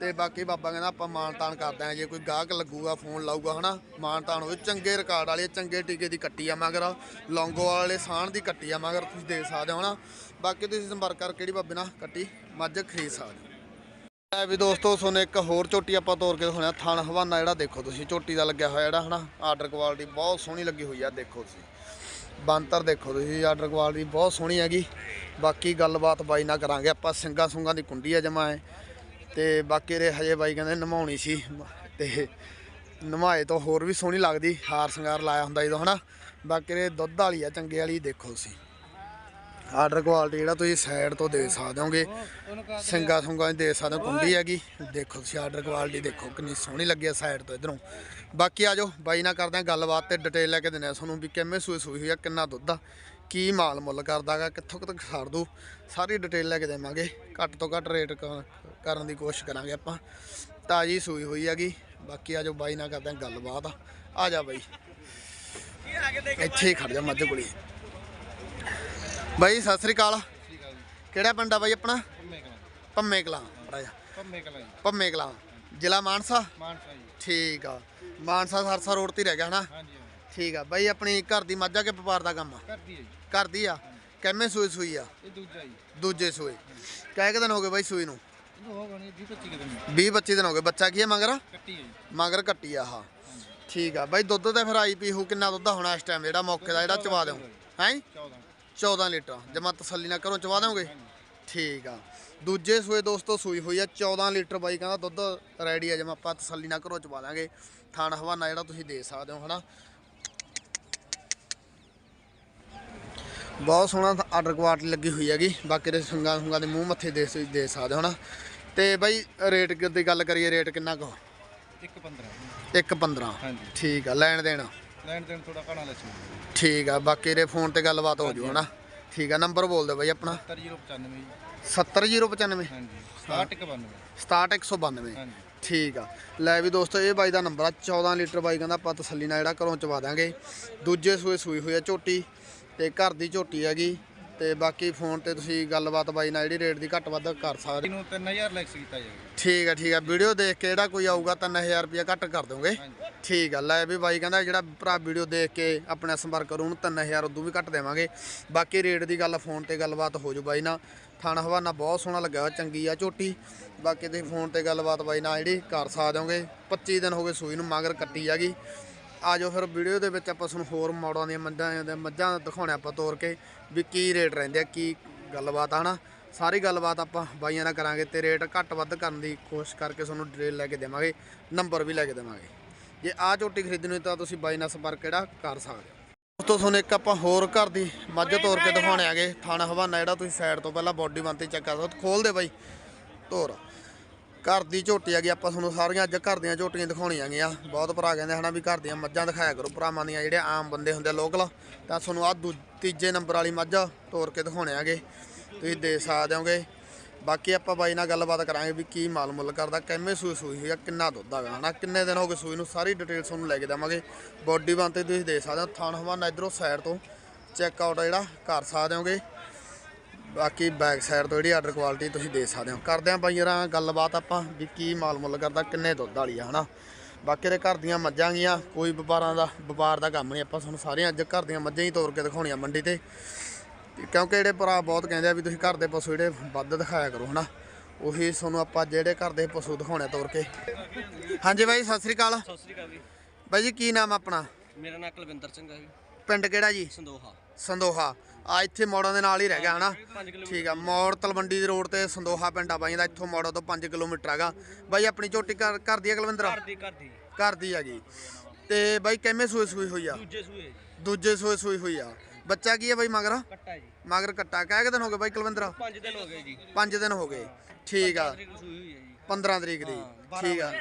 ਤੇ ਬਾਕੀ ਬਾਬਾ ਕਹਿੰਦਾ ਆਪਾਂ ਮਾਨਤਾਨ ਕਰਦੇ ਆ ਜੇ ਕੋਈ ਗਾਹਕ ਲੱਗੂਗਾ, ਫੋਨ ਲਾਊਗਾ, ਹਨਾ? ਮਾਨਤਾਨ ਹੋਵੇ। ਚੰਗੇ ਰਿਕਾਰਡ ਵਾਲੇ, ਚੰਗੇ ਟੀਕੇ ਦੀ ਕੱਟੀ ਆ ਮਗਰ। ਲੌਂਗੋ ਵਾਲੇ ਸਾਣ ਦੀ ਕੱਟੀ ਆ ਮਗਰ। ਤੁਸੀਂ ਦੇਖ ਸਕਦੇ ਹੋ, ਹਨਾ? ਬਾਕੀ ਤੁਸੀਂ ਸੰਪਰਕ ਕਰ ਕਿਹੜੀ ਬਾਬੇ ਨਾਲ ਕੱਟੀ, ਮੱਝ ਖਰੀਦ ਸਕਦੇ ਹੋ। ਐ ਵੀ ਦੋਸਤੋ, ਤੁਹਾਨੂੰ ਇੱਕ ਹੋਰ ਝੋਟੀ ਆਪਾਂ ਤੋਰ ਕੇ ਦਿਖਾਉਣਾ ਥਣ ਹਵਾਨਾ ਜਿਹੜਾ ਦੇਖੋ ਤੁਸੀਂ ਝੋਟੀ ਦਾ ਲੱਗਿਆ ਹੋਇਆ ਜਿਹੜਾ, ਹਨਾ? ਆਰਡਰ ਕੁਆਲਿਟੀ ਬਹੁਤ ਸੋਹਣੀ ਲੱਗੀ ਹੋਈ ਆ, ਦੇਖੋ ਤੁਸੀਂ। ਬੰਤਰ ਦੇਖੋ ਤੁਸੀਂ, ਆਰਡਰ ਕੁਆਲਿਟੀ ਬਹੁਤ ਸੋਹਣੀ ਹੈਗੀ। ਬਾਕੀ ਗੱਲਬਾਤ ਬਾਈ ਨਾਲ ਕਰਾਂਗੇ, ਆਪਾਂ ਸਿੰਗਾ ਸੁੰਗਾ ਦੀ ਕੁੰਡੀ ਆ ਜਮਾ ਹੈ ਤੇ ਬਾਕੀ ਦੇ ਹਜੇ ਬਾਈ ਕਹਿੰਦੇ ਨਮਾਉਣੀ ਸੀ, ਤੇ ਨਮਾਏ ਤੋਂ ਹੋਰ ਵੀ ਸੋਹਣੀ ਲੱਗਦੀ, ਹਾਰ ਸ਼ਿੰਗਾਰ ਲਾਇਆ ਹੁੰਦਾ ਜਦੋਂ, ਹਨਾ। ਬਾਕੀ ਰੇ ਦੁੱਧ ਵਾਲੀ ਆ, ਚੰਗੇ ਵਾਲੀ ਦੇਖੋ ਤੁਸੀਂ। ਆਰਡਰ ਕੁਆਲਿਟੀ ਜਿਹੜਾ ਤੁਸੀਂ ਸਾਈਡ ਤੋਂ ਦੇ ਸਕਦੇ ਹੋਗੇ ਸਿੰਗਾ ਸੁੰਗਾ ਦੇ ਸਕਦੇ ਕੁੰਡੀ ਹੈਗੀ। ਦੇਖੋ ਤੁਸੀਂ ਆਰਡਰ ਕੁਆਲਿਟੀ ਦੇਖੋ, ਕਿੰਨੀ ਸੋਹਣੀ ਲੱਗੀ ਆ ਸਾਈਡ ਤੋਂ ਇਧਰੋਂ। ਬਾਕੀ ਆ ਜਾਓ ਬਾਈ ਨਾਲ ਕਰਦੇ ਆ ਗੱਲਬਾਤ ਤੇ ਡਿਟੇਲ ਲੈ ਕੇ ਦਿੰਦੇ ਆ ਤੁਹਾਨੂੰ ਵੀ ਕਿਵੇਂ ਸੂਈ ਸੂਈ ਹੋਈ ਆ ਕਿੰਨਾ ਦੁੱਧ ਆ ਕੀ ਮਾਲ ਮੁੱਲ ਕਰਦਾਗਾ ਕਿੱਥੋਂ ਤੱਕ ਛੱਡ ਦੂ ਸਾਰੀ ਡਿਟੇਲ ਲੈ ਕੇ ਦੇਵਾਂਗੇ। ਘੱਟ ਤੋਂ ਘੱਟ ਰੇਟ ਕਰਨ ਦੀ ਕੋਸ਼ਿਸ਼ ਕਰਾਂਗੇ ਆਪਾਂ। ਤਾਜੀ ਸੂਈ ਹੋਈ ਹੈਗੀ ਬਾਕੀ ਆ ਜਾਓ ਬਾਈ ਨਾਲ ਕਰਦੇ ਆ ਗੱਲਬਾਤ। ਆ ਜਾ ਬਾਈ। ਇੱਥੇ ਹੀ ਖੜ ਜਾ ਮੱਝ ਕੋਲੇ। ਬਾਈ ਸਤਿ ਸ੍ਰੀ ਅਕਾਲ। ਕਿਹੜਾ ਪਿੰਡ ਆ ਬਾਈ ਆਪਣਾ? ਪੰਮੇ ਕਲਾਂ। ਬੜਾ ਜਾ। ਪੰਮੇ ਕਲਾਂ। ਜ਼ਿਲ੍ਹਾ ਮਾਨਸਾ? ਮਾਨਸਾ ਜੀ। ਠੀਕ ਆ। ਮਾਨਸਾ ਸਰਸਾ ਰੋਡ ਤੇ ਹੀ ਰਹਿ ਗਿਆ ਹਨਾ? ਹਾਂਜੀ ਠੀਕ ਆ। ਬਾਈ ਆਪਣੀ ਘਰ ਦੀ ਮੱਝ ਆ ਕਿ ਵਪਾਰ ਦਾ ਕੰਮ ਆ? ਕਰਦੀ ਹੈ ਜੀ। ਘਰ ਦੀ ਆ? ਕਿੰਨੇ ਸੂਈ ਸੂਈ ਆ? ਇਹ ਦੂਜਾ ਜੀ। ਦੂਜੇ ਸੂਏ ਕਾਹ ਦਿਨ ਹੋ ਗਏ ਬਾਈ ਸੂਈ ਨੂੰ? ਇਹਨੂੰ ਹੋ ਗਣੀ 20 25 ਦਿਨ 20 25 ਦਿਨ ਹੋ ਗਏ। ਬੱਚਾ ਕੀ ਹੈ ਮਗਰ? ਕੱਟੀ ਹੈ ਜੀ। ਮਗਰ ਕੱਟੀ ਆ ਆਹ ਠੀਕ ਆ। ਬਾਈ ਦੁੱਧ ਤੇ ਫਿਰ ਆਈ ਪੀ ਹੂ ਕਿੰਨਾ ਦੁੱਧ ਹੋਣਾ ਇਸ ਟਾਈਮ ਜਿਹੜਾ ਮੌਕੇ ਦਾ ਜਿਹੜਾ ਚਵਾ ਦਿਓ। ਹੈਂ? 14 14 ਲੀਟਰ। ਜਮਾ ਤਸੱਲੀ ਨਾਲ ਘਰੋਂ ਚਵਾ ਦਿਓਗੇ? ਠੀਕ ਆ। ਦੂਜੇ ਸੂਏ ਦੋਸਤੋ ਸੂਈ ਹੋਈ ਆ 14 ਲੀਟਰ ਬਾਈ ਕਹਿੰਦਾ ਦੁੱਧ ਰੈਡੀ ਆ ਜਮਾ ਆਪਾਂ ਤਸੱਲੀ ਨਾਲ ਘਰੋਂ ਚਵਾ ਦਾਂਗੇ। ਥਾਣ ਹਵਾਨਾ ਜਿਹੜਾ ਤੁਸੀਂ ਦੇ ਸਕਦੇ ਹੋ ਹਨਾ? ਬਹੁਤ ਸੋਹਣਾ ਆਰਡਰ ਕੁਆਲਿਟੀ ਲੱਗੀ ਹੋਈ ਹੈਗੀ। ਬਾਕੀ ਦੇ ਸੰਗਾ ਸੰਗਾ ਦੇ ਮੂੰਹ ਮੱਥੇ ਦੇ ਦੇ ਸਕਦੇ ਹੋ ਹਨਾ? ਤੇ ਬਾਈ ਰੇਟ ਦੀ ਗੱਲ ਕਰੀਏ ਰੇਟ ਕਿੰਨਾ ਕੁ? 1 15 ਇੱਕ 15 ਹਾਂਜੀ। ਠੀਕ ਆ ਲੈਣ ਦੇਣ? ਲੈਣ ਦੇਣ ਥੋੜਾ ਘਣਾ ਲੱਛੀ ਠੀਕ ਆ ਬਾਕੀ ਦੇ ਫੋਨ ਤੇ ਗੱਲਬਾਤ ਹੋ ਜੂ ਹਨਾ? ਠੀਕ ਆ ਨੰਬਰ ਬੋਲ ਦਿਓ ਬਾਈ ਆਪਣਾ। 70095 ਜੀ। 70095 ਹਾਂਜੀ 6192 67192 ਹਾਂਜੀ। ਠੀਕ ਆ। ਲੈ ਵੀ ਦੋਸਤੋ ਇਹ ਬਾਈ ਦਾ ਨੰਬਰ ਆ 14 ਲੀਟਰ ਬਾਈ ਕਹਿੰਦਾ ਆਪਾਂ ਤਸੱਲੀ ਨਾਲ ਜਿਹੜਾ ਘਰੋਂ ਚਵਾ ਦਾਂਗੇ ਦੂਜੇ ਸੂਏ ਸੂਈ ਹੋਈ ਆ ਝੋਟੀ ਤੇ ਘਰ ਦੀ ਝੋਟੀ ਹੈਗੀ। ਤੇ ਬਾਕੀ ਫੋਨ ਤੇ ਤੁਸੀਂ ਗੱਲਬਾਤ ਬਾਈ ਨਾਲ ਜਿਹੜੀ ਰੇਟ ਦੀ ਘੱਟ ਵੱਧ ਕਰ ਸਕਦੇ ਇਹਨੂੰ 3000 ਲੈਕਸ ਕੀਤਾ ਜਾਏਗਾ ਠੀਕ ਆ ਠੀਕ ਆ। ਵੀਡੀਓ ਦੇਖ ਕੇ ਜਿਹੜਾ ਕੋਈ ਆਊਗਾ 3000 ਰੁਪਇਆ ਘੱਟ ਕਰ ਦੋਗੇ ਠੀਕ ਆ ਲੈ ਵੀ ਬਾਈ ਕਹਿੰਦਾ ਜਿਹੜਾ ਭਰਾ ਵੀਡੀਓ ਦੇਖ ਕੇ ਆਪਣਾ ਸੰਪਰਕ ਕਰੂ ਉਹਨੂੰ 3000 ਉਦੋਂ ਵੀ ਘੱਟ ਦੇਵਾਂਗੇ। ਬਾਕੀ ਰੇਟ ਦੀ ਗੱਲ ਫੋਨ ਤੇ ਗੱਲਬਾਤ ਹੋ ਜੂ ਬਾਈ ਨਾਲ। ਥਾਣਾ ਹਵਾਨਾ ਬਹੁਤ ਸੋਹਣਾ ਹੋਇਆ ਚੰਗੀ ਆ ਝੋਟੀ। ਬਾਕੀ ਤੁਸੀਂ ਫੋਨ ਤੇ ਗੱਲਬਾਤ ਬਾਈ ਨਾਲ ਜਿਹੜੀ ਕਰ ਸਕਦੇ ਹੋਗੇ। 25 ਦਿਨ ਹੋ ਗਏ ਸੂਈ ਨੂੰ ਮਗਰ ਕੱਟੀ ਹੈਗੀ ਆ ਜਾਓ ਫਿਰ ਵੀਡੀਓ ਦੇ ਵਿੱਚ ਆਪਾਂ ਤੁਹਾਨੂੰ ਹੋਰ ਮੋਡਲਾਂ ਦੀਆਂ ਮੱਝਾਂ ਦੇ ਮੱਝਾਂ ਦਿਖਾਉਣੇ ਆਪਾਂ ਤੋਰ ਕੇ ਵੀ ਕੀ ਰੇਟ ਰਹਿੰਦੇ ਆ, ਕੀ ਗੱਲਬਾਤ ਆ ਨਾ ਸਾਰੀ ਗੱਲਬਾਤ ਆਪਾਂ ਬਾਈਆਂ ਨਾਲ ਕਰਾਂਗੇ ਤੇ ਰੇਟ ਘੱਟ ਵੱਧ ਕਰਨ ਦੀ ਕੋਸ਼ਿਸ਼ ਕਰਕੇ ਤੁਹਾਨੂੰ ਡਿਟੇਲ ਲੈ ਕੇ ਦੇਵਾਂਗੇ, ਨੰਬਰ ਵੀ ਲੈ ਕੇ ਦੇਵਾਂਗੇ। ਜੇ ਆ ਝੋਟੀ ਖਰੀਦਣੀ ਤਾਂ ਤੁਸੀਂ ਬਾਈ ਨਾਲ ਸੰਪਰਕ ਕਿਹੜਾ ਕਰ ਸਕਦੇ ਹੋ। ਦੋਸਤੋ ਤੁਹਾਨੂੰ ਇੱਕ ਆਪਾਂ ਹੋਰ ਘਰ ਦੀ ਮੱਝ ਤੋਰ ਕੇ ਦਿਖਾਉਣੇ ਆਗੇ ਥਾਣਾ ਹਵਾਨਾ ਜਿਹੜਾ ਤੁਸੀਂ ਸਾਈਡ ਤੋਂ ਪਹਿਲਾਂ ਬਾਡੀ ਬੰਤੇ ਚੈੱਕ ਕਰ ਸਕਦੇ ਹੋ ਖੋਲ ਦੇ ਬਾਈ, ਤੋਰ। ਘਰ ਦੀ ਝੋਟੀ ਹੈਗੀ ਆਪਾਂ ਤੁਹਾਨੂੰ ਸਾਰੀਆਂ ਅੱਜ ਘਰ ਦੀਆਂ ਝੋਟੀਆਂ ਦਿਖਾਉਣੀਆਂ ਗੀਆਂ ਬਹੁਤ ਭਰਾ ਕਹਿੰਦੇ ਹਨਾ ਵੀ ਘਰ ਦੀਆਂ ਮੱਝਾਂ ਦਿਖਾਇਆ ਕਰੋ। ਭਰਾਵਾਂ ਦੀਆਂ ਜਿਹੜੇ ਆਮ ਬੰਦੇ ਹੁੰਦੇ ਲੋਕਲ। ਤਾਂ ਤੁਹਾਨੂੰ ਆ ਤੀਜੇ ਨੰਬਰ ਵਾਲੀ ਮੱਝ ਤੋਰ ਕੇ ਦਿਖਾਉਣੇ ਆਗੇ। ਤੁਸੀਂ ਦੇ ਸਕਦੇ ਹੋਗੇ। ਬਾਕੀ ਆਪਾਂ ਬਾਈ ਨਾਲ ਗੱਲਬਾਤ ਕਰਾਂਗੇ ਵੀ ਕੀ ਮਾਲ ਮੁੱਲ ਕਰਦਾ, ਕਿੰਨੇ ਸੂਈ ਸੂਈ ਹੋਈ ਕਿੰਨਾ ਦੁੱਧ ਹੈਗਾ ਹਨਾ। ਕਿੰਨੇ ਦਿਨ ਹੋ ਗਏ ਸੂਈ ਨੂੰ ਸਾਰੀ ਡਿਟੇਲ ਤੁਹਾਨੂੰ ਲੈ ਕੇ ਦੇਵਾਂਗੇ। ਬੋਡੀ ਬਣ ਤੇ ਤੁਸੀਂ ਦੇ ਸਕਦੇ ਹੋ, ਥਾਣ ਹਵਾਨਾ ਇਧਰੋਂ ਸਾਈਡ ਤੋਂ ਚੈੱਕ ਆਊਟ ਜਿਹੜਾ, ਕਰ ਸਕਦੇ ਹੋਗੇ। ਬਾਕੀ ਬੈਕ ਸਾਈਡ ਤੋਂ ਜਿਹੜੀ ਆਰਡਰ ਕੁਆਲਿਟੀ ਤੁਸੀਂ ਦੇ ਸਕਦੇ ਹੋ। ਕਰਦੇ ਆਂ ਬਾਈ ਯਾਰਾਂ ਗੱਲਬਾਤ ਆਪਾਂ ਵੀ ਕੀ ਮਾਲ ਮੁੱਲ ਕਰਦਾ ਕਿੰਨੇ ਦੁੱਧ ਵਾਲੀ ਆ ਹਨਾ? ਬਾਕੀ ਦੇ ਘਰ ਦੀਆਂ ਮੱਝਾਂ ਗੀਆਂ ਕੋਈ ਵਪਾਰਾਂ ਦਾ ਵਪਾਰ ਦਾ ਕੰਮ ਨਹੀਂ ਆਪਾਂ ਤੁਹਾਨੂੰ ਸਾਰੀਆਂ ਅੱਜ ਘਰ ਦੀਆਂ ਮੱਝਾਂ ਹੀ ਤੋਰ ਕੇ ਦਿਖਾਉਣੀਆਂ ਮੰਡੀ ਤੇ। ਤੇ ਕਿਉਂਕਿ ਜਿਹੜੇ ਭਰਾ ਬਹੁਤ ਕਹਿੰਦੇ ਆ ਵੀ ਤੁਸੀਂ ਘਰ ਦੇ ਪਸ਼ੂ ਜਿਹੜੇ ਵੱਧ ਦਿਖਾਇਆ ਕਰੋ ਹਨਾ? ਉਹੀ ਤੁਹਾਨੂੰ ਆਪਾਂ ਜਿਹੜੇ ਘਰ ਦੇ ਪਸ਼ੂ ਦਿਖਾਉਣੇ ਤੋਰ ਕੇ। ਹਾਂਜੀ ਬਾਈ ਸਤਿ ਸ੍ਰੀ ਅਕਾਲ। ਸਤਿ ਸ੍ਰੀ ਅਕਾਲ ਜੀ। ਬਾਈ ਜੀ ਕੀ ਨਾਮ ਆਪਣਾ? ਮੇਰਾ ਨਾਮ ਕੁਲਵਿੰਦਰ ਸਿੰਘ ਹੈ ਜੀ। ਪਿੰਡ ਕਿਹੜਾ ਜੀ? ਸੰਦੋਹਾ। ਸੰਦੋਹਾ। ਆ ਇੱਥੇ ਮੋੜਾਂ ਦੇ ਨਾਲ ਹੀ ਰਹਿ ਗਿਆ ਹਨਾ? 5 ਕਿਲੋਮੀਟਰ ਠੀਕ ਆ ਮੋੜ ਤਲਵੰਡੀ ਦੇ ਰੋਡ ਤੇ ਸੰਦੋਹਾ ਪਿੰਡ ਆ ਬਾਈ ਦਾ ਇੱਥੋਂ ਮੋੜੋਂ ਤੋਂ 5 ਕਿਲੋਮੀਟਰ ਹੈਗਾ। ਬਾਈ ਆਪਣੀ ਝੋਟੀ ਘਰ ਘਰ ਦੀ ਆ ਕੁਲਵਿੰਦਰ? ਘਰ ਦੀ ਘਰ ਦੀ। ਘਰ ਦੀ ਹੈਗੀ। ਤੇ ਬਾਈ ਕਿੰਨੇ ਸੂਏ ਸੂਈ ਹੋਈ ਆ? ਦੂਜੇ ਸੂਏ। ਦੂਜੇ ਸੂਏ ਸੂਈ ਹੋਈ ਆ। ਬੱਚਾ ਕੀ ਹੈ ਬਾਈ ਮਗਰ? ਕੱਟਾ ਜੀ। ਮਗਰ ਕੱਟਾ। ਕਹਿ ਕੇ ਦਿਨ ਹੋ ਗਏ ਬਾਈ ਕੁਲਵਿੰਦਰ? 5 ਦਿਨ ਹੋ ਗਏ ਜੀ। 5 ਦਿਨ ਹੋ ਗਏ। ਠੀਕ ਆ। ਤਰੀਕ ਸੂਈ ਹੋਈ ਹੈ ਜੀ। 15 ਤਰੀਕ ਦੀ। ਠੀਕ ਆ।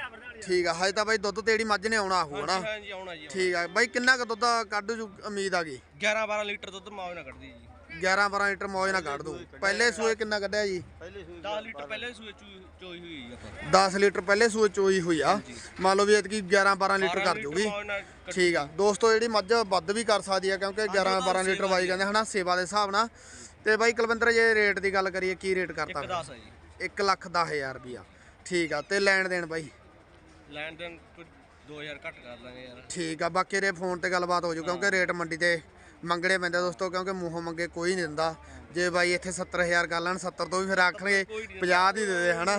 ਠੀਕ ਆ। ਹਜੇ ਤਾਂ ਬਾਈ ਦੁੱਧ ਤੇ ਜਿਹੜੀ ਮੱਝ ਨੇ ਆਉਣਾ ਆਹੂ ਹਨਾ? ਹਾਂ ਜੀ ਆਉਣਾ ਜੀ ਠੀਕ ਆ। ਬਾਈ ਕਿੰਨਾ ਕੁ ਦੁੱਧ ਕੱਢ ਜੂ ਉਮੀਦ ਆ ਗਈ? 11 12 ਲੀਟਰ ਦੁੱਧ ਨਾ ਕੱਢਦੀ ਜੀ। 11 12 ਲੀਟਰ ਮੌਜ ਨਾਲ ਕੱਢ ਦੂ। ਪਹਿਲੇ ਸੂਏ ਕਿੰਨਾ ਕੱਢਿਆ ਜੀ? 10 ਲੀਟਰ ਪਹਿਲੇ ਸੂਏ ਚੂ- ਚੋਈ ਹੋਈ ਹੈ ਜੀ ਆਪਾਂ। 10 ਲੀਟਰ ਪਹਿਲੇ ਸੂਏ ਚੋਈ ਹੋਈ ਆ। ਮੰਨ ਲਓ ਵੀ ਇਤਕੀ 11 12 ਲੀਟਰ ਕਰ ਜੂਗੀ। ਠੀਕ ਆ। ਦੋਸਤੋ ਜਿਹੜੀ ਮੱਝ ਵੱਧ ਵੀ ਕਰ ਸਕਦੀ ਆ ਕਿਉਂਕਿ 11 12 ਲੀਟਰ ਵਾਈ ਕਹਿੰਦੇ ਹਨਾ? ਸੇਵਾ ਦੇ ਹਿਸਾਬ ਨਾਲ। ਤੇ ਬਾਈ ਕੁਲਵਿੰਦਰ ਜੇ ਰੇਟ ਦੀ ਗੱਲ ਕਰੀਏ ਕੀ ਰੇਟ ਕਰਤਾ 10 ਹੈ ਜੀ। 1 ਲੱਖ 10000 ਰੁਪਿਆ ਠੀਕ ਆ ਤੇ ਲੈਣ ਦੇਣ ਬਾਈ? ਲੈਣ ਦੇਣ ਕੋਈ 2000 ਘੱਟ ਕਰ ਲਾਂਗੇ ਯਾਰ। ਠੀਕ ਆ ਬਾਕੀ ਦੇ ਫੋਨ ਤੇ ਗੱਲਬਾਤ ਹੋ ਜੂ ਕਿਉਂਕਿ ਰੇਟ ਮੰਡੀ ਤੇ ਮੰਗਣੇ ਪੈਂਦੇ ਦੋਸਤੋ ਕਿਉਂਕਿ ਮੂੰਹੋਂ ਮੰਗੇ ਕੋਈ ਨਹੀਂ ਦਿੰਦਾ। ਜੇ ਬਾਈ ਇੱਥੇ 70000 ਕਰ ਲੈਣ 70 ਤੋਂ ਵੀ ਫਿਰ ਆਖਣਗੇ 50 ਦੀ ਦੇ ਦੇ ਹਨਾ?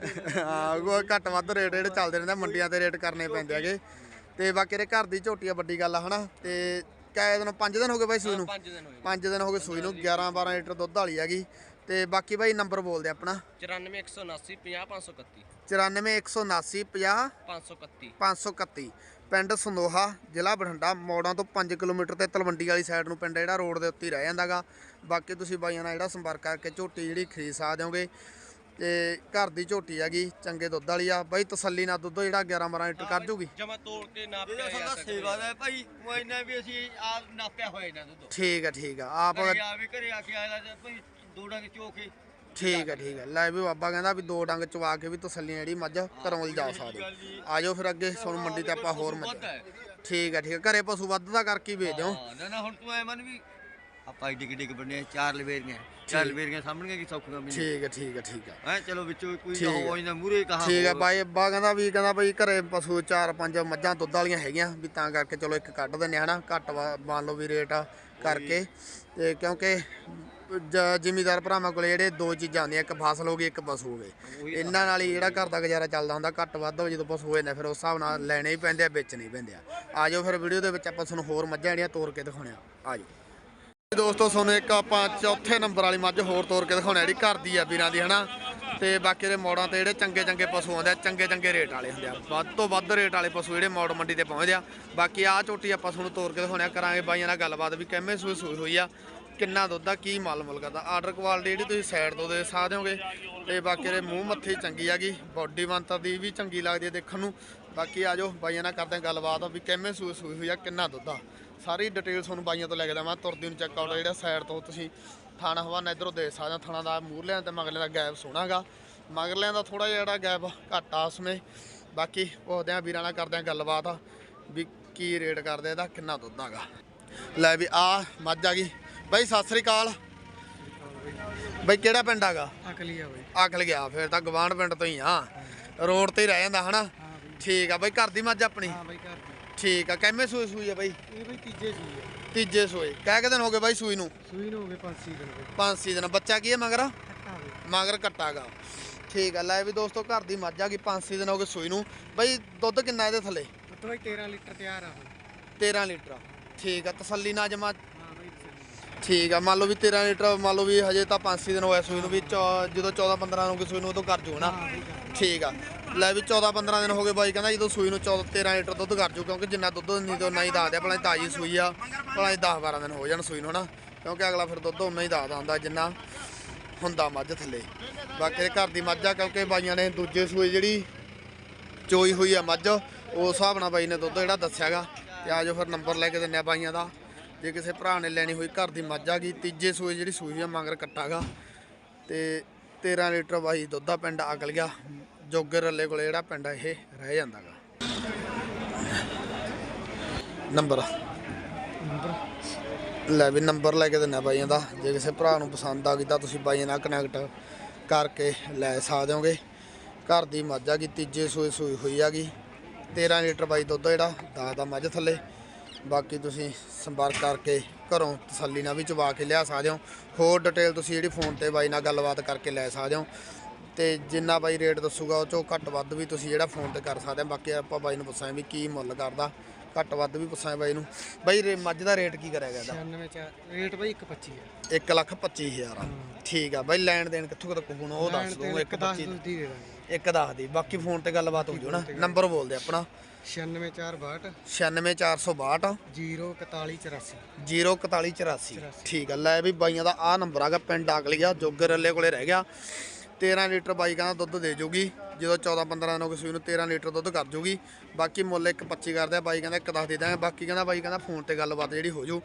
ਹਾਂ ਕੋਈ ਘੱਟ ਵੱਧ ਰੇਟ ਜਿਹੜੇ ਚੱਲਦੇ ਰਹਿੰਦੇ ਮੰਡੀਆਂ ਤੇ ਰੇਟ ਕਰਨੇ ਪੈਂਦੇ ਹੈਗੇ। ਤੇ ਬਾਕੀ ਦੇ ਘਰ ਦੀ ਝੋਟੀ ਆ ਵੱਡੀ ਗੱਲ ਆ ਹਨਾ? ਤੇ ਕਾਇ ਦਿਨ 5 ਦਿਨ ਹੋ ਗਏ ਬਾਈ ਸੂਈ ਨੂੰ? 5 ਦਿਨ ਹੋਏ 5 ਦਿਨ ਹੋ ਗਏ ਸੂਈ ਨੂੰ 11 12 ਲੀਟਰ ਦੁੱਧ ਵਾਲੀ ਹੈਗੀ। ਤੇ ਬਾਕੀ ਬਾਈ ਨੰਬਰ ਬੋਲਦੇ ਆਪਣਾ। 94 179 50 531 94 179 50 531 531 ਪਿੰਡ ਸੰਦੋਹਾ ਜ਼ਿਲ੍ਹਾ ਬਠਿੰਡਾ ਮੋੜਾਂ ਤੋਂ 5 ਕਿਲੋਮੀਟਰ ਤੇ ਤਲਵੰਡੀ ਵਾਲੀ ਸਾਈਡ ਨੂੰ ਪਿੰਡ ਜਿਹੜਾ ਰੋਡ ਦੇ ਉੱਤੇ ਹੀ ਰਹਿ ਜਾਂਦਾਗਾ। ਬਾਕੀ ਤੁਸੀਂ ਬਾਈਆਂ ਨਾਲ ਜਿਹੜਾ ਸੰਪਰਕ ਕਰਕੇ ਝੋਟੀ ਜਿਹੜੀ ਖਰੀਦ ਸਕਦੇ ਹੋਗੇ ਤੇ ਘਰ ਦੀ ਝੋਟੀ ਹੈਗੀ ਚੰਗੇ ਦੁੱਧ ਵਾਲੀ ਆ। ਬਾਈ ਤਸੱਲੀ ਨਾਲ ਦੁੱਧ ਜਿਹੜਾ 11 12 ਲੀਟਰ ਕਰ ਜੂਗੀ। ਜਮਾ ਤੋੜ ਕੇ ਨਾਪ ਇਹਦਾ ਸਾਡਾ ਸੇਵਾ ਦਾ ਹੈ ਭਾਈ ਉਹ ਇੰਨਾ ਵੀ ਅਸੀਂ ਆਪ ਨਾਪਿਆ ਹੋਇਆ ਇਹਨਾਂ ਦੁੱਧ। ਠੀਕ ਹੈ ਠੀਕ ਆ। ਆਪ ਘਰੇ ਆ ਵੀ ਘਰੇ ਆ ਕੇ ਆਇਆ ਜਾਂ ਭਾਈ ਦੋ ਡੰਗ ਚੋਕੇ ਠੀਕ ਹੈ ਠੀਕ ਹੈ। ਲੈ ਵੀ ਬਾਬਾ ਕਹਿੰਦਾ ਵੀ ਦੋ ਡੰਗ ਚਵਾ ਕੇ ਵੀ ਤਸੱਲੀ ਜਿਹੜੀ ਮੱਝ ਘਰੋਂ ਲਿਜਾ ਸਕਦੇ। ਆਜੋ ਫਿਰ ਅੱਗੇ ਤੁਹਾਨੂੰ ਮੰਡੀ ਤੇ ਆਪਾਂ ਹੋਰ ਮੱਝ ਠੀਕ ਹੈ ਠੀਕ ਹੈ। ਘਰੇ ਪਸ਼ੂ ਵੱਧ ਦਾ ਕਰਕੇ ਵੇਚ ਦਿਓ ਨਾ ਨਾ ਹੁਣ ਤੂੰ ਐ ਮੰਨ ਵੀ ਆਪਾਂ ਏਡੇ ਕਿੱਡੇ ਕੁ ਬੰਨੇ ਚਾਰ ਲਵੇਰੀਆਂ। ਚਾਰ ਲਵੇਰੀਆਂ ਸਾਹਮਣੇ ਕੀ ਸੌਖੀਆਂ ਵੀ ਠੀਕ ਹੈ ਠੀਕ ਹੈ ਠੀਕ ਹੈ। ਹੈ ਚਲੋ ਵਿੱਚੋਂ ਕੋਈ ਹੈ। ਜਾਂਦਾ ਮੂਰੇ ਕਹਾ ਠੀਕ ਹੈ ਬਾਈ ਅੱਬਾ ਕਹਿੰਦਾ ਵੀ ਕਹਿੰਦਾ ਬਈ ਘਰੇ ਪਸ਼ੂ ਚਾਰ ਪੰਜ ਮੱਝਾਂ ਦੁੱਧ ਵਾਲੀਆਂ ਹੈਗੀਆਂ ਵੀ ਤਾਂ ਕਰਕੇ ਚਲੋ ਇੱਕ ਕੱਢ ਦਿੰਨੇ ਹਨਾ। ਘੱਟ ਮੰਨ ਲਓ ਵੀ ਰੇਟ ਕਰਕੇ। ਤੇ ਕਿਉਂਕਿ ਜ਼ਿਮੀਦਾਰ ਭਰਾਵਾਂ ਕੋਲੇ ਜਿਹੜੇ ਦੋ ਚੀਜ਼ਾਂ ਆਉਂਦੀਆਂ ਇੱਕ ਫਸਲ ਹੋ ਗਈ ਇੱਕ ਪਸ਼ੂ ਹੋ ਗਏ। ਇਹਨਾਂ ਨਾਲ ਹੀ ਜਿਹੜਾ ਘਰ ਦਾ ਗੁਜ਼ਾਰਾ ਚੱਲਦਾ ਹੁੰਦਾ ਘੱਟ ਵੱਧ ਹੋਵੇ ਜਦੋਂ ਪਸ਼ੂ ਹੋਏ ਨੇ ਫਿਰ ਉਸ ਹਿਸਾਬ ਨਾਲ ਲੈਣੇ ਹੀ ਪੈਂਦੇ ਆ ਵੇਚਣੇ ਹੀ ਪੈਂਦੇ ਆ। ਆਜੋ ਫਿਰ ਵੀਡੀਓ ਦੇ ਵਿੱਚ ਆਪਾਂ ਤੁਹਾਨੂੰ ਹੋਰ ਮੱਝਾਂ ਜਿਹੜੀਆਂ ਤੋਰ ਕੇ ਦਿਖਾਉਣੇ ਆ। ਆਜੋ ਦੋਸਤੋ ਤੁਹਾਨੂੰ ਇੱਕ ਆਪਾਂ ਚੌਥੇ ਨੰਬਰ ਵਾਲੀ ਮੱਝ ਹੋਰ ਤੋਰ ਕੇ ਦਿਖਾਉਣੇ ਆ ਜਿਹੜੀ ਘਰ ਦੀ ਆ ਵੀਰਾਂ ਦੀ ਹਨਾ? ਤੇ ਬਾਕੀ ਦੇ ਮੋੜਾਂ ਤੇ ਜਿਹੜੇ ਚੰਗੇ ਚੰਗੇ ਪਸ਼ੂ ਆਉਂਦੇ ਆ ਚੰਗੇ ਚੰਗੇ ਰੇਟ ਵਾਲੇ ਹੁੰਦੇ ਆ। ਵੱਧ ਤੋਂ ਵੱਧ ਰੇਟ ਵਾਲੇ ਪਸ਼ੂ ਜਿਹੜੇ ਮੋੜ ਮੰਡੀ ਤੇ ਪਹੁੰਚਦੇ ਆ। ਬਾਕੀ ਆਹ ਝੋਟੀ ਆਪਾਂ ਤੁਹਾਨੂੰ ਤੋਰ ਕੇ ਦਿਖਾਉਣੇ ਆ ਕਰਾਂਗੇ ਬਾਈਆਂ ਨਾਲ ਗੱਲਬਾਤ ਵੀ ਕਿਵੇਂ ਸੂਈ ਸੂਈ ਹੋਈ ਆ। ਕਿੰਨਾ ਦੁੱਧ ਆ, ਕੀ ਮਾਲ ਮੁੱਲ ਕਰਦਾ। ਆਰਡਰ ਕੁਆਲਿਟੀ ਜਿਹੜੀ ਤੁਸੀਂ ਸਾਈਡ ਤੋਂ ਦੇ ਸਕਦੇ ਹੋਗੇ ਤੇ ਬਾਕੀ ਦੇ ਮੂੰਹ ਮੱਥੇ ਚੰਗੀ ਹੈਗੀ ਬਾਡੀ ਬੰਤਰ ਦੀ ਵੀ ਚੰਗੀ ਲੱਗਦੀ ਹੈ ਦੇਖਣ ਨੂੰ। ਬਾਕੀ ਆਜੋ ਬਾਈਆਂ ਨਾਲ ਕਰਦੇ ਆ ਗੱਲਬਾਤ, ਵੀ ਕਿਵੇਂ ਸੂਈ ਸੂਈ ਹੋਈ ਆ, ਕਿੰਨਾ ਦੁੱਧ ਆ। ਸਾਰੀ ਡਿਟੇਲ ਤੁਹਾਨੂੰ ਬਾਈਆਂ ਤੋਂ ਲੈ ਕੇ ਦਵਾਂ ਤੁਰਦੀ ਨੂੰ ਚੈੱਕ ਆਊਟ ਜਿਹੜਾ ਸਾਈਡ ਤੋਂ ਤੁਸੀਂ ਥਾਣਾ ਹਵਾਨਾ ਇਧਰੋਂ ਦੇ ਸਕਦੇ ਹੋ ਥਾਣਾ ਦਾ ਮੂਰਲਿਆਂ ਤੇ ਮਗਲਿਆਂ ਦਾ ਗੈਪ ਸੋਹਣਾਗਾ। ਮਗਰਲਿਆਂ ਦਾ ਥੋੜਾ ਜਿਹਾ ਜਿਹੜਾ ਗੈਪ ਘੱਟ ਆ ਉਸਮੇ ਬਾਕੀ ਪੁੱਛਦੇ ਆ, ਵੀਰਾਂ ਨਾਲ ਕਰਦੇ ਆ ਗੱਲਬਾਤ, ਵੀ ਕੀ ਰੇਟ ਕਰਦੇ ਇਹਦਾ, ਕਿੰਨਾ ਦੁੱਧ ਹੈਗਾ ਲੈ ਵੀ ਆ, ਮੱਝ ਆ ਗਈ। ਬਾਈ ਸਤਿ ਸ੍ਰੀ ਅਕਾਲ। ਬਾਈ ਕਿਹੜਾ ਪਿੰਡ ਹੈਗਾ? ਅਕਲੀਆ ਬਈ। ਆਖਲ ਗਿਆ ਫਿਰ ਤਾਂ ਗਵਾਂਢ ਪਿੰਡ ਤੋਂ ਹੀ ਆ। ਰੋਡ ਤੇ ਹੀ ਰਹਿ ਜਾਂਦਾ ਹਨਾ? ਠੀਕ ਆ ਬਾਈ ਘਰ ਦੀ ਮੱਝ ਆਪਣੀ? ਹਾਂ ਬਈ ਘਰ ਦੀ ਠੀਕ ਆ ਕਿੰਨੇ ਸੂਈ ਸੂਈ ਆ ਬਾਈ? ਇਹ ਬਈ ਤੀਜੇ ਸੂਈ ਹੈ ਤੀਜੇ ਸੂਏ। ਕਹਿ ਕੇ ਦਿਨ ਹੋ ਗਏ ਬਾਈ ਸੂਈ ਨੂੰ? ਸੂਈ ਨੂੰ ਹੋ ਗਏ ਪੰਜ ਛੇ ਦਿਨ ਬਈ ਪੰਜ ਛੇ ਦਿਨ। ਬੱਚਾ ਕੀ ਹੈ ਮਗਰ? ਕੱਟਾ ਬਈ। ਮਗਰ ਕੱਟਾਗਾ ਠੀਕ ਆ ਲੈ ਵੀ ਦੋਸਤੋ ਘਰ ਦੀ ਮੱਝ ਆ ਗਈ ਪੰਜ ਛੇ ਦਿਨ ਹੋ ਗਏ ਸੂਈ ਨੂੰ। ਬਾਈ ਦੁੱਧ ਕਿੰਨਾ ਇਹਦੇ ਥੱਲੇ? ਉੱਤੋਂ ਬਈ 13 ਲੀਟਰ ਤਿਆਰ ਆ ਹੁਣ। 13 ਲੀਟਰ। ਠੀਕ ਆ ਤਸੱਲੀ ਨਾਲ ਜਮਾ। ਠੀਕ ਆ ਮੰਨ ਲਓ ਵੀ 13 ਲੀਟਰ ਮੰਨ ਲਓ ਵੀ ਹਜੇ ਤਾਂ 5-6 ਦਿਨ ਹੋਇਆ ਸੂਈ ਨੂੰ ਵੀ ਚੌ- ਜਦੋਂ 14-15 ਨੂੰ ਸੂਈ ਨੂੰ ਉਦੋਂ ਕਰ ਜੂ ਨਾ। ਹਾਂ ਠੀਕ ਆ। ਲੈ ਵੀ 14-15 ਦਿਨ ਹੋ ਗਏ ਬਾਈ ਕਹਿੰਦਾ ਜਦੋਂ ਸੂਈ ਨੂੰ 14 13 ਲੀਟਰ ਦੁੱਧ ਕਰ ਜੂ ਕਿਉਂਕਿ ਜਿੰਨਾ ਦੁੱਧ ਨਹੀਂ ਤੋਂ ਨਹੀਂ ਦੱਸਦੇ ਭਲਾ ਤਾਜੀ ਸੂਈ ਆ ਭਲਾ 10-12 ਦਿਨ ਹੋ ਜਾਣ ਸੂਈ ਨੂੰ ਹਨਾ ਕਿਉਂਕਿ ਅਗਲਾ ਫਿਰ ਦੁੱਧ ਉਨਾ ਹੀ ਦੱਸਦਾ ਹੁੰਦਾ ਜਿੰਨਾ ਹੁੰਦਾ ਮੱਝ ਥੱਲੇ। ਬਾਕੀ ਇਹ ਘਰ ਦੀ ਮੱਝ ਆ ਕਿਉਂਕਿ ਬਾਈਆਂ ਨੇ ਦੂਜੇ ਸੂਈ ਜਿਹੜੀ ਚੋਈ ਹੋਈ ਆ ਮੱਝ ਉਸ ਹਿਸਾਬ ਨਾਲ ਬਾਈ ਨੇ ਦੁੱਧ ਜਿਹੜਾ ਦੱਸਿਆਗਾ ਤੇ ਆਜੋ ਫਿਰ ਨੰਬਰ ਲੈ ਕੇ ਦਿੰਨੇ ਆ ਬਾਈਆਂ ਦਾ। ਜੇ ਕਿਸੇ ਭਰਾ ਨੇ ਲੈਣੀ ਹੋਈ ਘਰ ਦੀ ਮੱਝ ਆ ਗਈ, ਤੀਜੇ ਸੂਈ ਜਿਹੜੀ ਸੂਈ ਆ ਮਗਰ ਕੱਟਾਗਾ। ਤੇ 13 ਲੀਟਰ ਬਾਈ ਦੁੱਧ ਦਾ ਪਿੰਡ ਅਗਲ ਗਿਆ। ਜੋਗੇ ਰੱਲੇ ਕੋਲੇ ਜਿਹੜਾ ਪਿੰਡ ਆ, ਇਹ ਰਹਿ ਜਾਂਦਾਗਾ। ਨੰਬਰ ਲੈ ਵੀ ਨੰਬਰ ਲੈ ਕੇ ਦਿੰਨਾ ਬਾਈਆਂ ਦਾ। ਜੇ ਕਿਸੇ ਭਰਾ ਨੂੰ ਪਸੰਦ ਆ ਗਈ ਤਾਂ ਤੁਸੀਂ ਬਾਈਆਂ ਨਾਲ ਕਨੈਕਟ ਕਰਕੇ ਲੈ ਸਕਦੇ ਹੋਗੇ। ਘਰ ਦੀ ਮੱਝ ਆ ਗਈ, ਤੀਜੇ ਸੂਈ ਸੂਈ ਹੋਈ ਆ ਗਈ। 13 ਲੀਟਰ ਬਾਈ ਦੁੱਧ ਜਿਹੜਾ, ਦਸ ਦਾ ਮੱਝ ਥੱਲੇ। ਬਾਕੀ ਤੁਸੀਂ ਸੰਪਰਕ ਕਰਕੇ ਘਰੋਂ ਤਸੱਲੀ ਨਾਲ ਵੀ ਚਵਾ ਕੇ ਲਿਆ ਸਕਦੇ ਹੋ। ਹੋਰ ਡਿਟੇਲ ਤੁਸੀਂ ਜਿਹੜੀ ਫੋਨ ਤੇ ਬਾਈ ਨਾਲ ਗੱਲਬਾਤ ਕਰਕੇ ਲੈ ਸਕਦੇ ਹੋ। ਤੇ ਜਿੰਨਾ ਬਾਈ ਰੇਟ ਦੱਸੂਗਾ ਉਹ ਚੋਂ ਘੱਟ ਵੱਧ ਵੀ ਤੁਸੀਂ ਜਿਹੜਾ ਫੋਨ ਤੇ ਕਰ ਸਕਦੇ ਹੋ। ਬਾਕੀ ਆਪਾਂ ਬਾਈ ਨੂੰ ਪੁੱਛਾਂਗੇ ਵੀ ਕੀ ਮੁੱਲ ਕਰਦਾ। ਘੱਟ ਵੱਧ ਵੀ ਪੁੱਛਾਂਗੇ ਬਾਈ ਨੂੰ। ਬਾਈ ਰੇ- ਮੱਝ ਦਾ ਰੇਟ ਕੀ ਕਰਿਆ ਗਿਆ ਇਹਦਾ? 96 ਚਾਰ ਰੇਟ ਬਈ 125 ਹੈ 1 ਲੱਖ 25 ਹਜ਼ਾਰ ਆ। ਠੀਕ ਆ ਬਾਈ ਲੈਣ ਦੇਣ ਕਿੱਥੋਂ ਤੱਕ ਹੋਣਾ ਉਹ ਦੱਸ ਦੂੰ ਇੱਕ 10 25 ਦੀ ਦੇ ਦਾਂਗੇ। ਇੱਕ ਦੱਸ ਦੀ ਬਾਕੀ ਫੋਨ ਤੇ ਗੱਲਬਾਤ ਹੋ ਜੂ ਨਾ। ਨੰਬਰ ਬੋਲ ਦੇ ਆਪਣਾ। 96 ਚਾਰ 62 96462 04184 04184 ਠੀਕ ਆ ਲੈ ਵੀ ਬਾਈਆਂ ਦਾ ਆ ਨੰਬਰ ਆਗਾ ਪਿੰਡ ਆਗਲੀਆ ਜੋਗਰ ਰੱਲੇ ਕੋਲੇ ਰਹਿ ਗਿਆ। 13 ਲੀਟਰ ਬਾਈ ਕਹਿੰਦਾ ਦੁੱਧ ਦੇ ਜੂਗੀ। ਜਦੋਂ 14 15 ਦਿਨ ਹੋ ਗਏ ਸੂਈ ਨੂੰ 13 ਲੀਟਰ ਦੁੱਧ ਕਰ ਜੂਗੀ। ਬਾਕੀ ਮੁੱਲ ਇੱਕ 25 ਕਰਦੇ ਆ ਬਾਈ ਕਹਿੰਦਾ ਇੱਕ ਦੱਸ ਦੇ ਦਾਂਗੇ ਬਾਕੀ ਕਹਿੰਦਾ ਬਾਈ ਕਹਿੰਦਾ ਫੋਨ ਤੇ ਗੱਲਬਾਤ ਜਿਹੜੀ ਹੋ ਜੂ।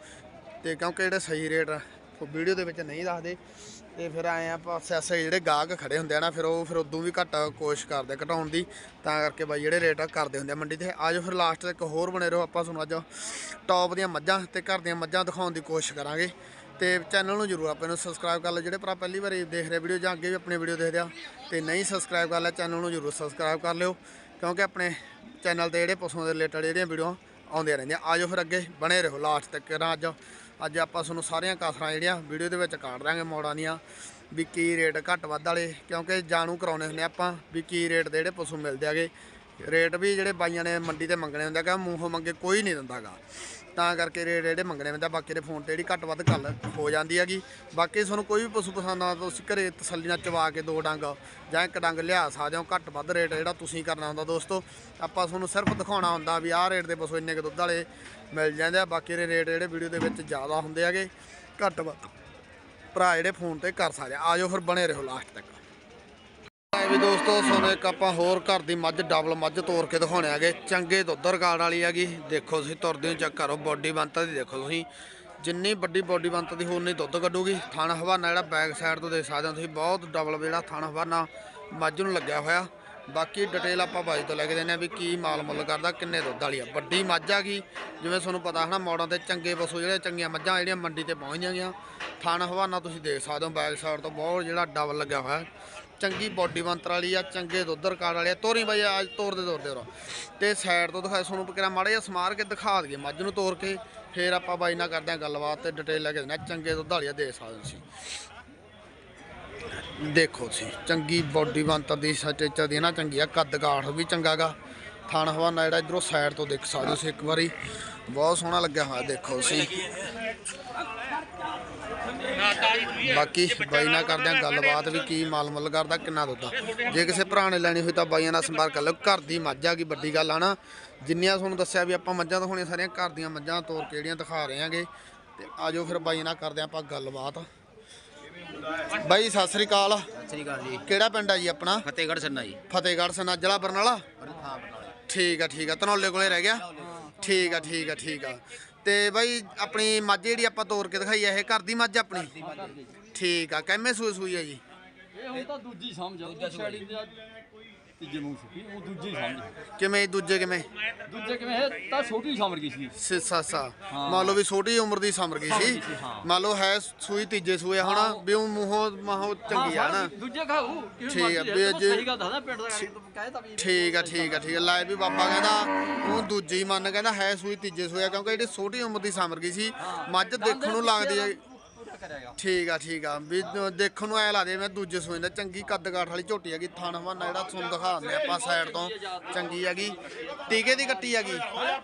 ਤੇ ਕਿਉਂਕਿ ਜਿਹੜੇ ਸਹੀ ਰੇਟ ਉਹ ਵੀਡੀਓ ਦੇ ਵਿੱਚ ਨਹੀਂ ਦੱਸਦੇ। ਤੇ ਫਿਰ ਆਏ ਆ ਪਾਸੇ ਜਿਹੜੇ ਗਾਹਕ ਖੜੇ ਹੁੰਦੇ ਆ ਨਾ, ਫਿਰ ਉਹ ਫਿਰ ਉਦੋਂ ਵੀ ਘੱਟ ਕੋਸ਼ਿਸ਼ ਕਰਦੇ ਘਟਾਉਣ ਦੀ। ਤਾਂ ਕਰਕੇ ਬਾਈ ਜਿਹੜੇ ਰੇਟ ਕਰਦੇ ਹੁੰਦੇ ਆ ਮੰਡੀ ਤੇ। ਆਜੋ ਫਿਰ ਲਾਸਟ ਤੱਕ ਹੋਰ ਬਣੇ ਰਹੋ, ਆਪਾਂ ਤੁਹਾਨੂੰ ਅੱਜ ਟੌਪ ਦੀਆਂ ਮੱਝਾਂ ਤੇ ਘਰ ਦੀਆਂ ਮੱਝਾਂ ਦਿਖਾਉਣ ਦੀ ਕੋਸ਼ਿਸ਼ ਕਰਾਂਗੇ। ਤੇ ਚੈਨਲ ਨੂੰ ਜਰੂਰ ਆਪਾਂ ਨੂੰ ਸਬਸਕ੍ਰਾਈਬ ਕਰ ਲਓ। ਜਿਹੜੇ ਭਰਾ ਪਹਿਲੀ ਵਾਰੀ ਦੇਖ ਰਹੇ ਵੀਡੀਓ ਜਾਂ ਅੱਗੇ ਵੀ ਆਪਣੀ ਵੀਡੀਓ ਦੇਖਦੇ ਆ, ਤੇ ਨਹੀਂ ਸਬਸਕ੍ਰਾਈਬ ਕਰ ਲਿਆ ਚੈਨਲ ਨੂੰ ਜਰੂਰ ਸਬਸਕ੍ਰਾਈਬ ਕਰ ਲਿਓ। ਕਿਉਂਕਿ ਆਪਣੇ ਚੈਨਲ ਤੇ ਜਿਹੜੇ ਪਸ਼ੂਆਂ ਦੇ ਰਿਲੇਟਡ ਜਿਹੜੀਆਂ ਵੀਡੀਓ ਆਉਂਦੀਆਂ ਰਹਿੰਦੀਆਂ। ਆਜੋ ਫਿਰ ਅੱਗੇ ਬਣੇ ਰਹੋ ਲਾਸਟ ਤੱਕ ਨਾ ਅੱਜ ਆਪਾਂ ਤੁਹਾਨੂੰ ਸਾਰੀਆਂ ਕਾਸਰਾਂ ਜਿਹੜੀਆਂ ਵੀਡੀਓ ਦੇ ਵਿੱਚ ਕਾਢ ਦਾਂਗੇ ਮੋੜਾਂ ਦੀਆਂ ਵੀ ਕੀ ਰੇਟ ਘੱਟ ਵੱਧ ਵਾਲੇ ਕਿਉਂਕਿ ਜਾਣੂ ਕਰਾਉਣੇ ਹੁੰਦੇ ਆਪਾਂ ਵੀ ਕੀ ਰੇਟ ਦੇ ਜਿਹੜੇ ਪਸ਼ੂ ਮਿਲਦੇ ਆਗੇ। ਰੇਟ ਵੀ ਜਿਹੜੇ ਬਾਈਆਂ ਨੇ ਮੰਡੀ ਤੇ ਮੰਗਣੇ ਹੁੰਦੇ ਕਿ ਮੂੰਹੋਂ ਮੰਗੇ ਕੋਈ ਨਹੀਂ ਦਿੰਦਾਗਾ ਤਾਂ ਕਰਕੇ ਰੇਟ ਜਿਹੜੇ ਮੰਗਣੇ ਹੁੰਦੇ ਆ, ਬਾਕੀ ਦੇ ਫੋਨ ਤੇ ਜਿਹੜੀ ਘੱਟ ਵੱਧ ਗੱਲ ਹੋ ਜਾਂਦੀ ਹੈਗੀ। ਬਾਕੀ ਤੁਹਾਨੂੰ ਕੋਈ ਵੀ ਪਸ਼ੂ ਪਸੰਦ ਆਉਂਦਾ ਤੁਸੀਂ ਘਰੇ ਤਸੱਲੀ ਨਾਲ ਚਵਾ ਕੇ ਦੋ ਡੰਗ ਜਾਂ ਇੱਕ ਡੰਗ ਲਿਆ ਸਕਦੇ ਹੋ ਘੱਟ ਵੱਧ ਰੇਟ ਜਿਹੜਾ ਤੁਸੀਂ ਕਰਨਾ ਹੁੰਦਾ ਦੋਸਤੋ। ਆਪਾਂ ਤੁਹਾਨੂੰ ਸਿਰਫ ਦਿਖਾਉਣਾ ਹੁੰਦਾ ਵੀ ਆਹ ਰੇਟ ਦੇ ਪਸ਼ੂ ਇੰਨੇ ਕੁ ਦੁੱਧ ਵਾਲੇ ਮਿਲ ਜਾਂਦੇ ਆ। ਬਾਕੀ ਦੇ ਰੇਟ ਜਿਹੜੇ ਵੀਡੀਓ ਦੇ ਵਿੱਚ ਜ਼ਿਆਦਾ ਹੁੰਦੇ ਹੈਗੇ, ਘੱਟ ਵੱਧ ਭਰਾ ਜਿਹੜੇ ਫੋਨ ਤੇ ਕਰ ਸਕਦੇ ਆ। ਆਜੋ ਫਿਰ ਬਣੇ ਰਹੋ ਲਾਸਟ ਤੱਕ। ਆਏ ਵੀ ਦੋਸਤੋ ਤੁਹਾਨੂੰ ਇੱਕ ਆਪਾਂ ਹੋਰ ਘਰ ਦੀ ਮੱਝ ਡਬਲ ਮੱਝ ਤੋਰ ਕੇ ਦਿਖਾਉਣੇ ਆਗੇ ਚੰਗੇ ਦੁੱਧ ਰਿਕਾਰਡ ਵਾਲੀ ਹੈਗੀ। ਦੇਖੋ ਤੁਸੀਂ ਤੁਰਦੇ ਨੂੰ ਚੈੱਕ ਕਰੋ ਬੋਡੀ ਬੰਤਾ ਦੀ ਦੇਖੋ ਤੁਸੀਂ। ਜਿੰਨੀ ਵੱਡੀ ਬੋਡੀ ਬੰਤਾ ਦੀ ਹੋਰ ਦੁੱਧ ਕੱਢੂਗੀ। ਥਣ ਹਵਾਨਾ ਜਿਹੜਾ ਬੈਕ ਸਾਈਡ ਤੋਂ ਦੇਖ ਸਕਦੇ ਹੋ ਤੁਸੀਂ, ਬਹੁਤ ਡਬਲ ਜਿਹੜਾ ਥਣ ਹਵਾਨਾ ਮੱਝ ਨੂੰ ਲੱਗਿਆ ਹੋਇਆ। ਬਾਕੀ ਡਿਟੇਲ ਆਪਾਂ ਬਾਈ ਤੋਂ ਲੈ ਕੇ ਦਿੰਦੇ ਆ ਵੀ ਕੀ ਮਾਲ ਮੁੱਲ ਕਰਦਾ, ਕਿੰਨੇ ਦੁੱਧ ਵਾਲੀ ਆ। ਵੱਡੀ ਮੱਝ ਆ ਗਈ, ਜਿਵੇਂ ਤੁਹਾਨੂੰ ਪਤਾ ਹੈ ਨਾ ਮੋੜਾਂ ਤੇ ਚੰਗੇ ਪਸ਼ੂ ਜਿਹੜੇ, ਚੰਗੀਆਂ ਮੱਝਾਂ ਜਿਹੜੀਆਂ ਮੰਡੀ ਤੇ ਪਹੁੰਚਦੀਆਂ ਗਈਆਂ। ਥਣ ਹਵਾਨਾ ਤੁਸੀਂ ਦੇਖ ਸਕਦੇ ਹੋ ਬੈਕ ਸਾਈਡ ਤੋਂ ਬਹੁਤ ਜਿਹੜਾ ਡਬਲ ਲੱਗਿਆ ਹੋਇਆ। ਚੰਗੀ ਬੋਡੀ ਬੰਤਰ ਵਾਲੀ ਆ, ਚੰਗੇ ਦੁੱਧ ਰਿਕਾਰਡ ਵਾਲੀ ਆ। ਤੋਰੀ ਬਾਈ, ਅੱਜ ਤੋਰਦੇ ਤੋਰਦੇ ਰੋ ਤੇ ਸਾਈਡ ਤੋਂ ਦਿਖਾਏ ਤੁਹਾਨੂੰ, ਕਿਹੜਾ ਮਾੜਾ ਜਿਹਾ ਸਮਾਰ ਕੇ ਦਿਖਾ ਦਈਏ, ਮੱਝ ਨੂੰ ਤੋਰ ਕੇ। ਫੇਰ ਆਪਾਂ ਬਾਈ ਨਾਲ ਕਰਦੇ ਆ ਗੱਲਬਾਤ ਤੇ ਡਿਟੇਲ ਲੈ ਕੇ ਦਿੰਦੇ ਆ ਚੰਗੇ ਦੁੱਧ ਵਾਲੀ ਆ, ਦੇਖ ਸਕਦੇ ਹੋ ਤੁਸੀਂ। ਦੇਖੋ ਤੁਸੀਂ ਚੰਗੀ ਬੋਡੀ ਬੰਤਰ ਦੀ ਸਟੇਚਰ ਦੀ ਨਾ ਚੰਗੀ ਆ, ਕੱਦ ਗਾਠ ਵੀ ਚੰਗਾਗਾ ਥਣ ਹਵਾਨਾ ਜਿਹੜਾ ਇਧਰੋਂ ਸਾਈਡ ਤੋਂ ਦੇਖ ਸਕਦੇ ਹੋ ਤੁਸੀਂ ਇੱਕ ਵਾਰੀ। ਬਹੁਤ ਸੋਹਣਾ ਲੱਗਿਆ ਹੋਇਆ ਦੇਖੋ ਤੁਸੀਂ ਬਾਕੀ ਬਾਈ ਨਾਲ ਕਰਦੇ ਆ ਗੱਲਬਾਤ ਵੀ ਕੀ ਮਾਲ ਮੁੱਲ ਕਰਦਾ, ਕਿੰਨਾ ਦੁੱਧ ਆ। ਜੇ ਕਿਸੇ ਭਰਾ ਨੇ ਲੈਣੀ ਹੋਈ ਤਾਂ ਬਾਈਆਂ ਨਾਲ ਸੰਪਰਕ ਕਰ ਲਓ। ਘਰ ਦੀ ਮੱਝ ਆ ਗਈ, ਵੱਡੀ ਗੱਲ ਆ ਨਾ। ਜਿੰਨੀਆਂ ਤੁਹਾਨੂੰ ਦੱਸਿਆ ਵੀ ਆਪਾਂ ਮੱਝਾਂ ਤਾਂ ਹੋਣੀਆਂ ਸਾਰੀਆਂ, ਘਰ ਦੀਆਂ ਮੱਝਾਂ ਤੋਰ ਕੇ ਜਿਹੜੀਆਂ ਦਿਖਾ ਰਹੇ ਆਂਗੇ। ਤੇ ਆਜੋ ਫਿਰ ਬਾਈ ਨਾਲ ਕਰਦੇ ਆ ਆਪਾਂ ਗੱਲਬਾਤ। ਬਾਈ ਸਤਿ ਸ੍ਰੀ ਅਕਾਲ। ਸਤਿ ਸ੍ਰੀ ਅਕਾਲ ਜੀ। ਕਿਹੜਾ ਪਿੰਡ ਆ ਜੀ ਆਪਣਾ? ਫਤਿਹਗੜ੍ਹ ਸੰਨਾ ਜੀ। ਫਤਿਹਗੜ੍ਹ ਸਨਾ ਜ਼ਿਲ੍ਹਾ ਬਰਨਾਲਾ? ਠੀਕ ਆ ਠੀਕ ਆ। ਧਨੌਲੇ ਕੋਲੇ ਰਹਿ ਗਿਆ? ਠੀਕ ਆ ਠੀਕ ਆ ਠੀਕ ਆ। ਤੇ ਬਾਈ ਆਪਣੀ ਮੱਝ ਜਿਹੜੀ ਆਪਾਂ ਤੋਰ ਕੇ ਦਿਖਾਈ ਆ ਇਹ ਘਰ ਦੀ ਮੱਝ ਆਪਣੀ? ਠੀਕ ਆ ਕਿੰਨੇ ਸੂਏ ਸੂਈ ਆ ਜੀ? ਇਹ ਹੁਣ ਤਾਂ ਦੂਜੀ ਸਮਝ ਉਹ ਛੜੀ ਦੇ ਤੀਜੇ ਮੂੰਹ ਸੁੱਕੀ ਉਹ ਦੂਜੀ ਸਮਝ ਕਿਵੇਂ ਦੂਜੇ ਕਿਵੇਂ? ਦੂਜੇ ਕਿਵੇਂ ਤਾਂ ਛੋਟੀ ਸਮਝ ਗਈ ਸੀ। ਸਿਸਾਸਾ ਮੰਨ ਲਓ ਵੀ ਛੋਟੀ ਉਮਰ ਦੀ ਸਮਰ ਗਈ ਸੀ। ਮੰਨ ਲਓ ਹੈ ਸੂਈ ਤੀਜੇ ਸੂਏ ਹਨਾ ਵੀ ਉਹ ਮੂੰਹੋਂ ਮਾਹੋ ਚੰਗੀ ਆ ਨਾ। ਦੂਜੇ ਖਾਊ। ਠੀਕ ਆ, ਵੀ ਹੈ, ਜੇ- ਸਹੀ ਗੱਲ ਦੱਸਦਾ ਪਿੰਡ ਦਾ ਕਹੇ ਤਾਂ ਵੀ ਠੀਕ ਆ ਠੀਕ ਆ ਠੀਕ ਆ। ਲੈ ਵੀ ਬਾਬਾ ਕਹਿੰਦਾ ਉਹ ਦੂਜੀ ਮੰਨ ਕਹਿੰਦਾ ਹੈ ਸੂਈ ਤੀਜੇ ਸੂਏ ਕਿਉਂਕਿ ਜਿਹੜੀ ਛੋਟੀ ਉਮਰ ਦੀ ਸਮਰ ਗਈ ਸੀ ਮੱਝ ਦੇਖਣ ਨੂੰ ਲੱਗਦੀ ਹੈ। ਠੀਕ ਆ ਠੀਕ ਆ। ਵੀ ਦੇਖਣ ਨੂੰ ਐ ਲੱਗਦੇ ਮੈਂ ਦੂਜੇ ਸੂਏ ਦਾ ਚੰਗੀ ਕੱਦ ਕਾਠ ਵਾਲੀ ਝੋਟੀ ਹੈਗੀ ਥਣ ਹਵਾਨਾ ਜਿਹੜਾ ਤੁਹਾਨੂੰ ਦਿਖਾ ਦਿੰਦੇ ਆਪਾਂ ਸਾਈਡ ਤੋਂ ਚੰਗੀ ਹੈਗੀ। ਟੀਕੇ ਦੀ ਕੱਟੀ ਹੈਗੀ।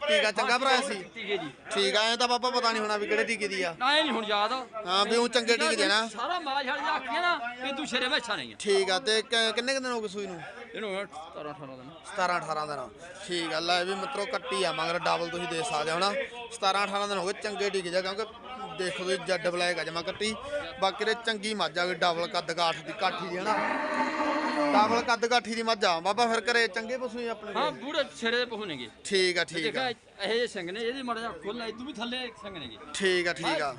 ਟੀਕਾ ਚੰਗਾ ਭਰਾਇਆ ਸੀ? ਟੀਕੇ ਜੀ ਠੀਕ ਆ ਐ ਤਾਂ ਬਾਬਾ ਪਤਾ ਨਹੀਂ ਹੋਣਾ ਵੀ ਕਿਹੜੇ ਟੀਕੇ ਦੀ ਆ। ਨਾ ਇਹ ਨਹੀਂ ਹੁਣ ਯਾਦ। ਹਾਂ ਵੀ ਉਹ ਚੰਗੇ ਟੀਕੇ ਦੇ ਨਾ। ਸਾਰਾ ਮਾਲ ਛੱਡ ਜਾ ਕੇ ਨਾ ਇਹ ਤੂੰ ਸ਼ੇਰੇ ਵਿੱਚ ਨਹੀਂ ਠੀਕ ਆ ਤੇ ਕਿੰਨੇ ਕੁ ਦਿਨ ਹੋ ਗਏ ਸੂਈ ਨੂੰ? ਇਹਨੂੰ 17 18 ਦਿਨ। 17 18 ਦਿਨ। ਠੀਕ ਆ ਲੈ ਵੀ ਮਿੱਤਰੋ ਕੱਟੀ ਆ ਮਗਰ ਡਬਲ ਤੁਸੀਂ ਦੇ ਸਕਦੇ ਹੋ ਨਾ। 17 18 ਦਿਨ ਹੋ ਗਏ ਚੰਗੇ ਟੀਕੇ ਜਾ ਕਿਉਂਕਿ ਦੇਖੋ ਤੁਸੀਂ ਜੱਡ ਬਲੈਕ ਆ ਜਮਾ ਕੱਟੀ। ਬਾਕੀ ਦੇ ਚੰਗੀ ਮੱਝ ਆ ਗਈ ਡਬਲ ਕੱਦ ਕਾਠ ਦੀ ਕਾਠੀ ਦੀ ਹਨਾ ਡਬਲ ਕੱਦ ਕਾਠੀ ਦੀ ਮੱਝ ਆ। ਬਾਬਾ ਫਿਰ ਘਰੇ ਚੰਗੇ ਪਸ਼ੂ ਹੀ ਆਪਣੇ ਹਾਂ? ਬੂੜੇ ਸ਼ੇਰੇ ਦੇ ਪਹੁੰਚ ਨੇਗੇ। ਠੀਕ ਆ ਠੀਕ ਆ। ਇਹ ਸਿੰਘ ਨੇ ਇਹਦੀ ਮੜਾ ਖੋਲ ਤੂੰ ਵੀ ਥੱਲੇ ਸਿੰਘ ਨੇਗੇ। ਠੀਕ ਆ ਠੀਕ ਆ।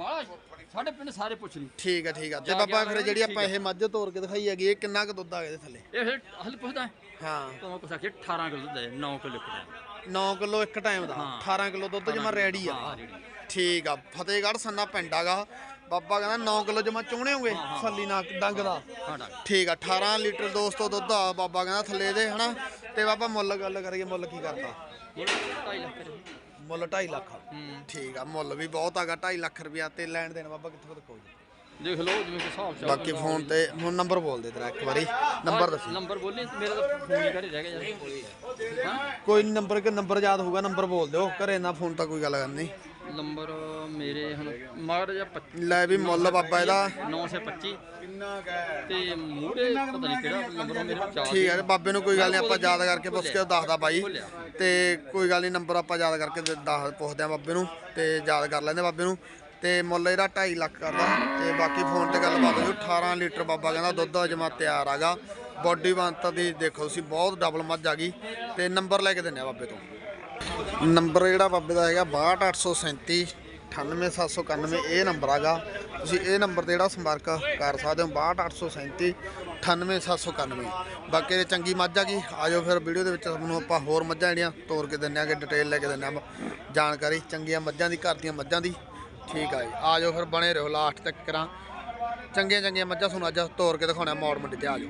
ਸਾਡੇ ਪਿੰਡ ਸਾਰੇ ਪੁੱਛ ਲਈ। ਠੀਕ ਆ ਠੀਕ ਆ। ਤੇ ਬਾਬਾ ਫਿਰ ਜਿਹੜੀ ਆਪਾਂ ਇਹ ਮੱਝ ਤੋਰ ਕੇ ਦਿਖਾਈ ਹੈਗੀ ਇਹ ਕਿੰਨਾ ਕੁ ਦੁੱਧ ਆ ਗਿਆ ਇਹਦੇ ਥੱਲੇ? ਇਹ ਫਿਰ ਹਲ ਪੁੱਛਦਾ ਹਾਂ? ਤੁਹਾਨੂੰ ਕੁਛ ਆਖੇ 18 ਕਿਲੋ ਦੇ 9 ਕਿਲੋ ਕਿਲੋ 9 ਕਿਲੋ ਇੱਕ ਟਾਈਮ ਦਾ। ਹਾਂ। 18 ਕਿਲੋ ਦੁੱਧ ਜਮਾ ਰੈਡੀ ਆ। ਹਾਂ ਠੀਕ ਆ। ਫਤਿਹਗੜ੍ਹ ਸੰਨਾ ਪਿੰਡ ਆਗਾ। ਬਾਬਾ ਕਹਿੰਦਾ 9 ਕਿਲੋ ਜਮਾ ਚੋਣੇ ਹੋਗੇ ਸੱਲੀ ਨਾਲ ਡੰਗ ਦਾ। ਹਾਂ ਠੀਕ ਆ। 18 ਲੀਟਰ ਦੋਸਤੋ ਦੁੱਧ ਆ ਬਾਬਾ ਕਹਿੰਦਾ ਥੱਲੇ ਦੇ ਹਨਾ? ਤੇ ਬਾਬਾ ਮੁੱਲ ਗੱਲ ਕਰੀਏ ਮੁੱਲ ਕੀ ਕਰਦਾ? 2.5 ਲੱਖ ਦੇ ਮੁੱਲ 2.5 ਲੱਖ ਹੂੰ। ਠੀਕ ਆ ਮੁੱਲ ਵੀ ਬਹੁਤ ਆਗਾ 2.5 ਲੱਖ ਰੁਪਿਆ ਤੇ ਲੈਣ ਦੇਣ ਬਾਬਾ ਕਿੱਥੋਂ ਤੱਕ ਹੋਊ ਦੇਖ ਲਓ ਜਿਵੇਂ ਕਿ ਹਿਸਾਬ ਚੱਲ ਬਾਕੀ ਫੋਨ ਤੇ ਹੁਣ ਨੰਬਰ ਬੋਲ ਦੇ ਤੇਰਾ ਇੱਕ ਵਾਰੀ ਨੰਬਰ ਦੱਸੀ। ਨੰਬਰ ਬੋਲੀ ਮੇਰਾ ਤਾਂ ਫੋਨ ਹੀ ਘਰੇ ਰਹਿ ਗਿਆ ਯਾਰ। ਹਾਂ ਕੋਈ ਨੰਬਰ ਕਿ ਨੰਬਰ ਯਾਦ ਹੋਊਗਾ ਨੰਬਰ ਬੋਲ ਦਿਓ ਘਰੇ ਨਾ ਫੋਨ ਤਾਂ ਕੋਈ ਗੱਲ ਕਰਨੀ। ਨੰਬਰ ਮੇਰੇ ਹੁਣ ਮਗਰ ਜਾਂ ਲੈ ਵੀ ਮੁੱਲ ਬਾਬਾ ਇਹਦਾ। 925 ਤੇ ਮੂਹਰੇ ਪਤਾ ਨਹੀਂ ਕਿਹੜਾ ਨੰਬਰ ਮੇਰੇ ਚਾਰ ਠੀਕ ਹੈ ਬਾਬੇ ਨੂੰ ਕੋਈ ਗੱਲ ਨਹੀਂ ਆਪਾਂ ਯਾਦ ਕਰਕੇ ਪੁੱਛ ਕੇ ਦੱਸਦਾ ਬਾਈ। ਤੇ ਕੋਈ ਗੱਲ ਨਹੀਂ ਨੰਬਰ ਆਪਾਂ ਯਾਦ ਕਰਕੇ ਦੱਸ ਪੁੱਛਦੇ ਆ ਬਾਬੇ ਨੂੰ ਤੇ ਯਾਦ ਕਰ ਲੈਂਦੇ ਬਾਬੇ ਨੂੰ। ਤੇ ਮੁੱਲ ਇਹਦਾ 2.5 ਲੱਖ ਕਰਦਾ। ਤੇ ਬਾਕੀ ਫੋਨ ਤੇ ਗੱਲਬਾਤ ਹੋਈ 18 ਲੀਟਰ ਬਾਬਾ ਕਹਿੰਦਾ ਦੁੱਧ ਜਮਾ ਤਿਆਰ ਆਗਾ। ਬੋਡੀ ਬੰਤ ਦੀ ਦੇਖੋ ਤੁਸੀਂ ਬਹੁਤ ਡਬਲ ਮੱਝ ਆ ਗਈ। ਤੇ ਨੰਬਰ ਲੈ ਕੇ ਦਿੰਨੇ ਆ ਬਾਬੇ ਤੋਂ। ਨੰਬਰ ਜਿਹੜਾ ਬਾਬੇ ਦਾ ਹੈਗਾ 62837 98791 ਇਹ ਨੰਬਰ ਹੈਗਾ। ਤੁਸੀਂ ਇਹ ਨੰਬਰ ਤੇ ਜਿਹੜਾ ਸੰਪਰਕ ਕਰ ਸਕਦੇ ਹੋ 62837 98791 ਬਾਕੀ ਇਹ ਚੰਗੀ ਮੱਝ ਆ ਗਈ। ਆਜੋ ਫਿਰ ਵੀਡੀਓ ਦੇ ਵਿੱਚ ਤੁਹਾਨੂੰ ਆਪਾਂ ਹੋਰ ਮੱਝਾਂ ਜਿਹੜੀਆਂ ਤੋਰ ਕੇ ਦਿੰਨੇ ਆਗੇ ਡਿਟੇਲ ਲੈ ਕੇ ਦਿੰਨੇ ਆ ਜਾਣਕਾਰੀ। ਚੰਗੀਆਂ ਮੱਝਾਂ ਦੀ, ਘਰ ਦੀਆਂ ਮੱਝਾਂ ਦੀ। ਠੀਕ ਆ ਜੀ। ਆਜੋ ਫਿਰ ਬਣੇ ਰਹੋ ਲਾਸਟ ਤੱਕ ਕਰਾਂ ਚੰਗੀਆਂ ਚੰਗੀਆਂ ਮੱਝਾਂ ਤੁਹਾਨੂੰ ਅੱਜ ਤੋਰ ਕੇ ਦਿਖਾਉਣਾ ਮੌੜ ਮੰਡੀ ਤੇ, ਆਜੋ।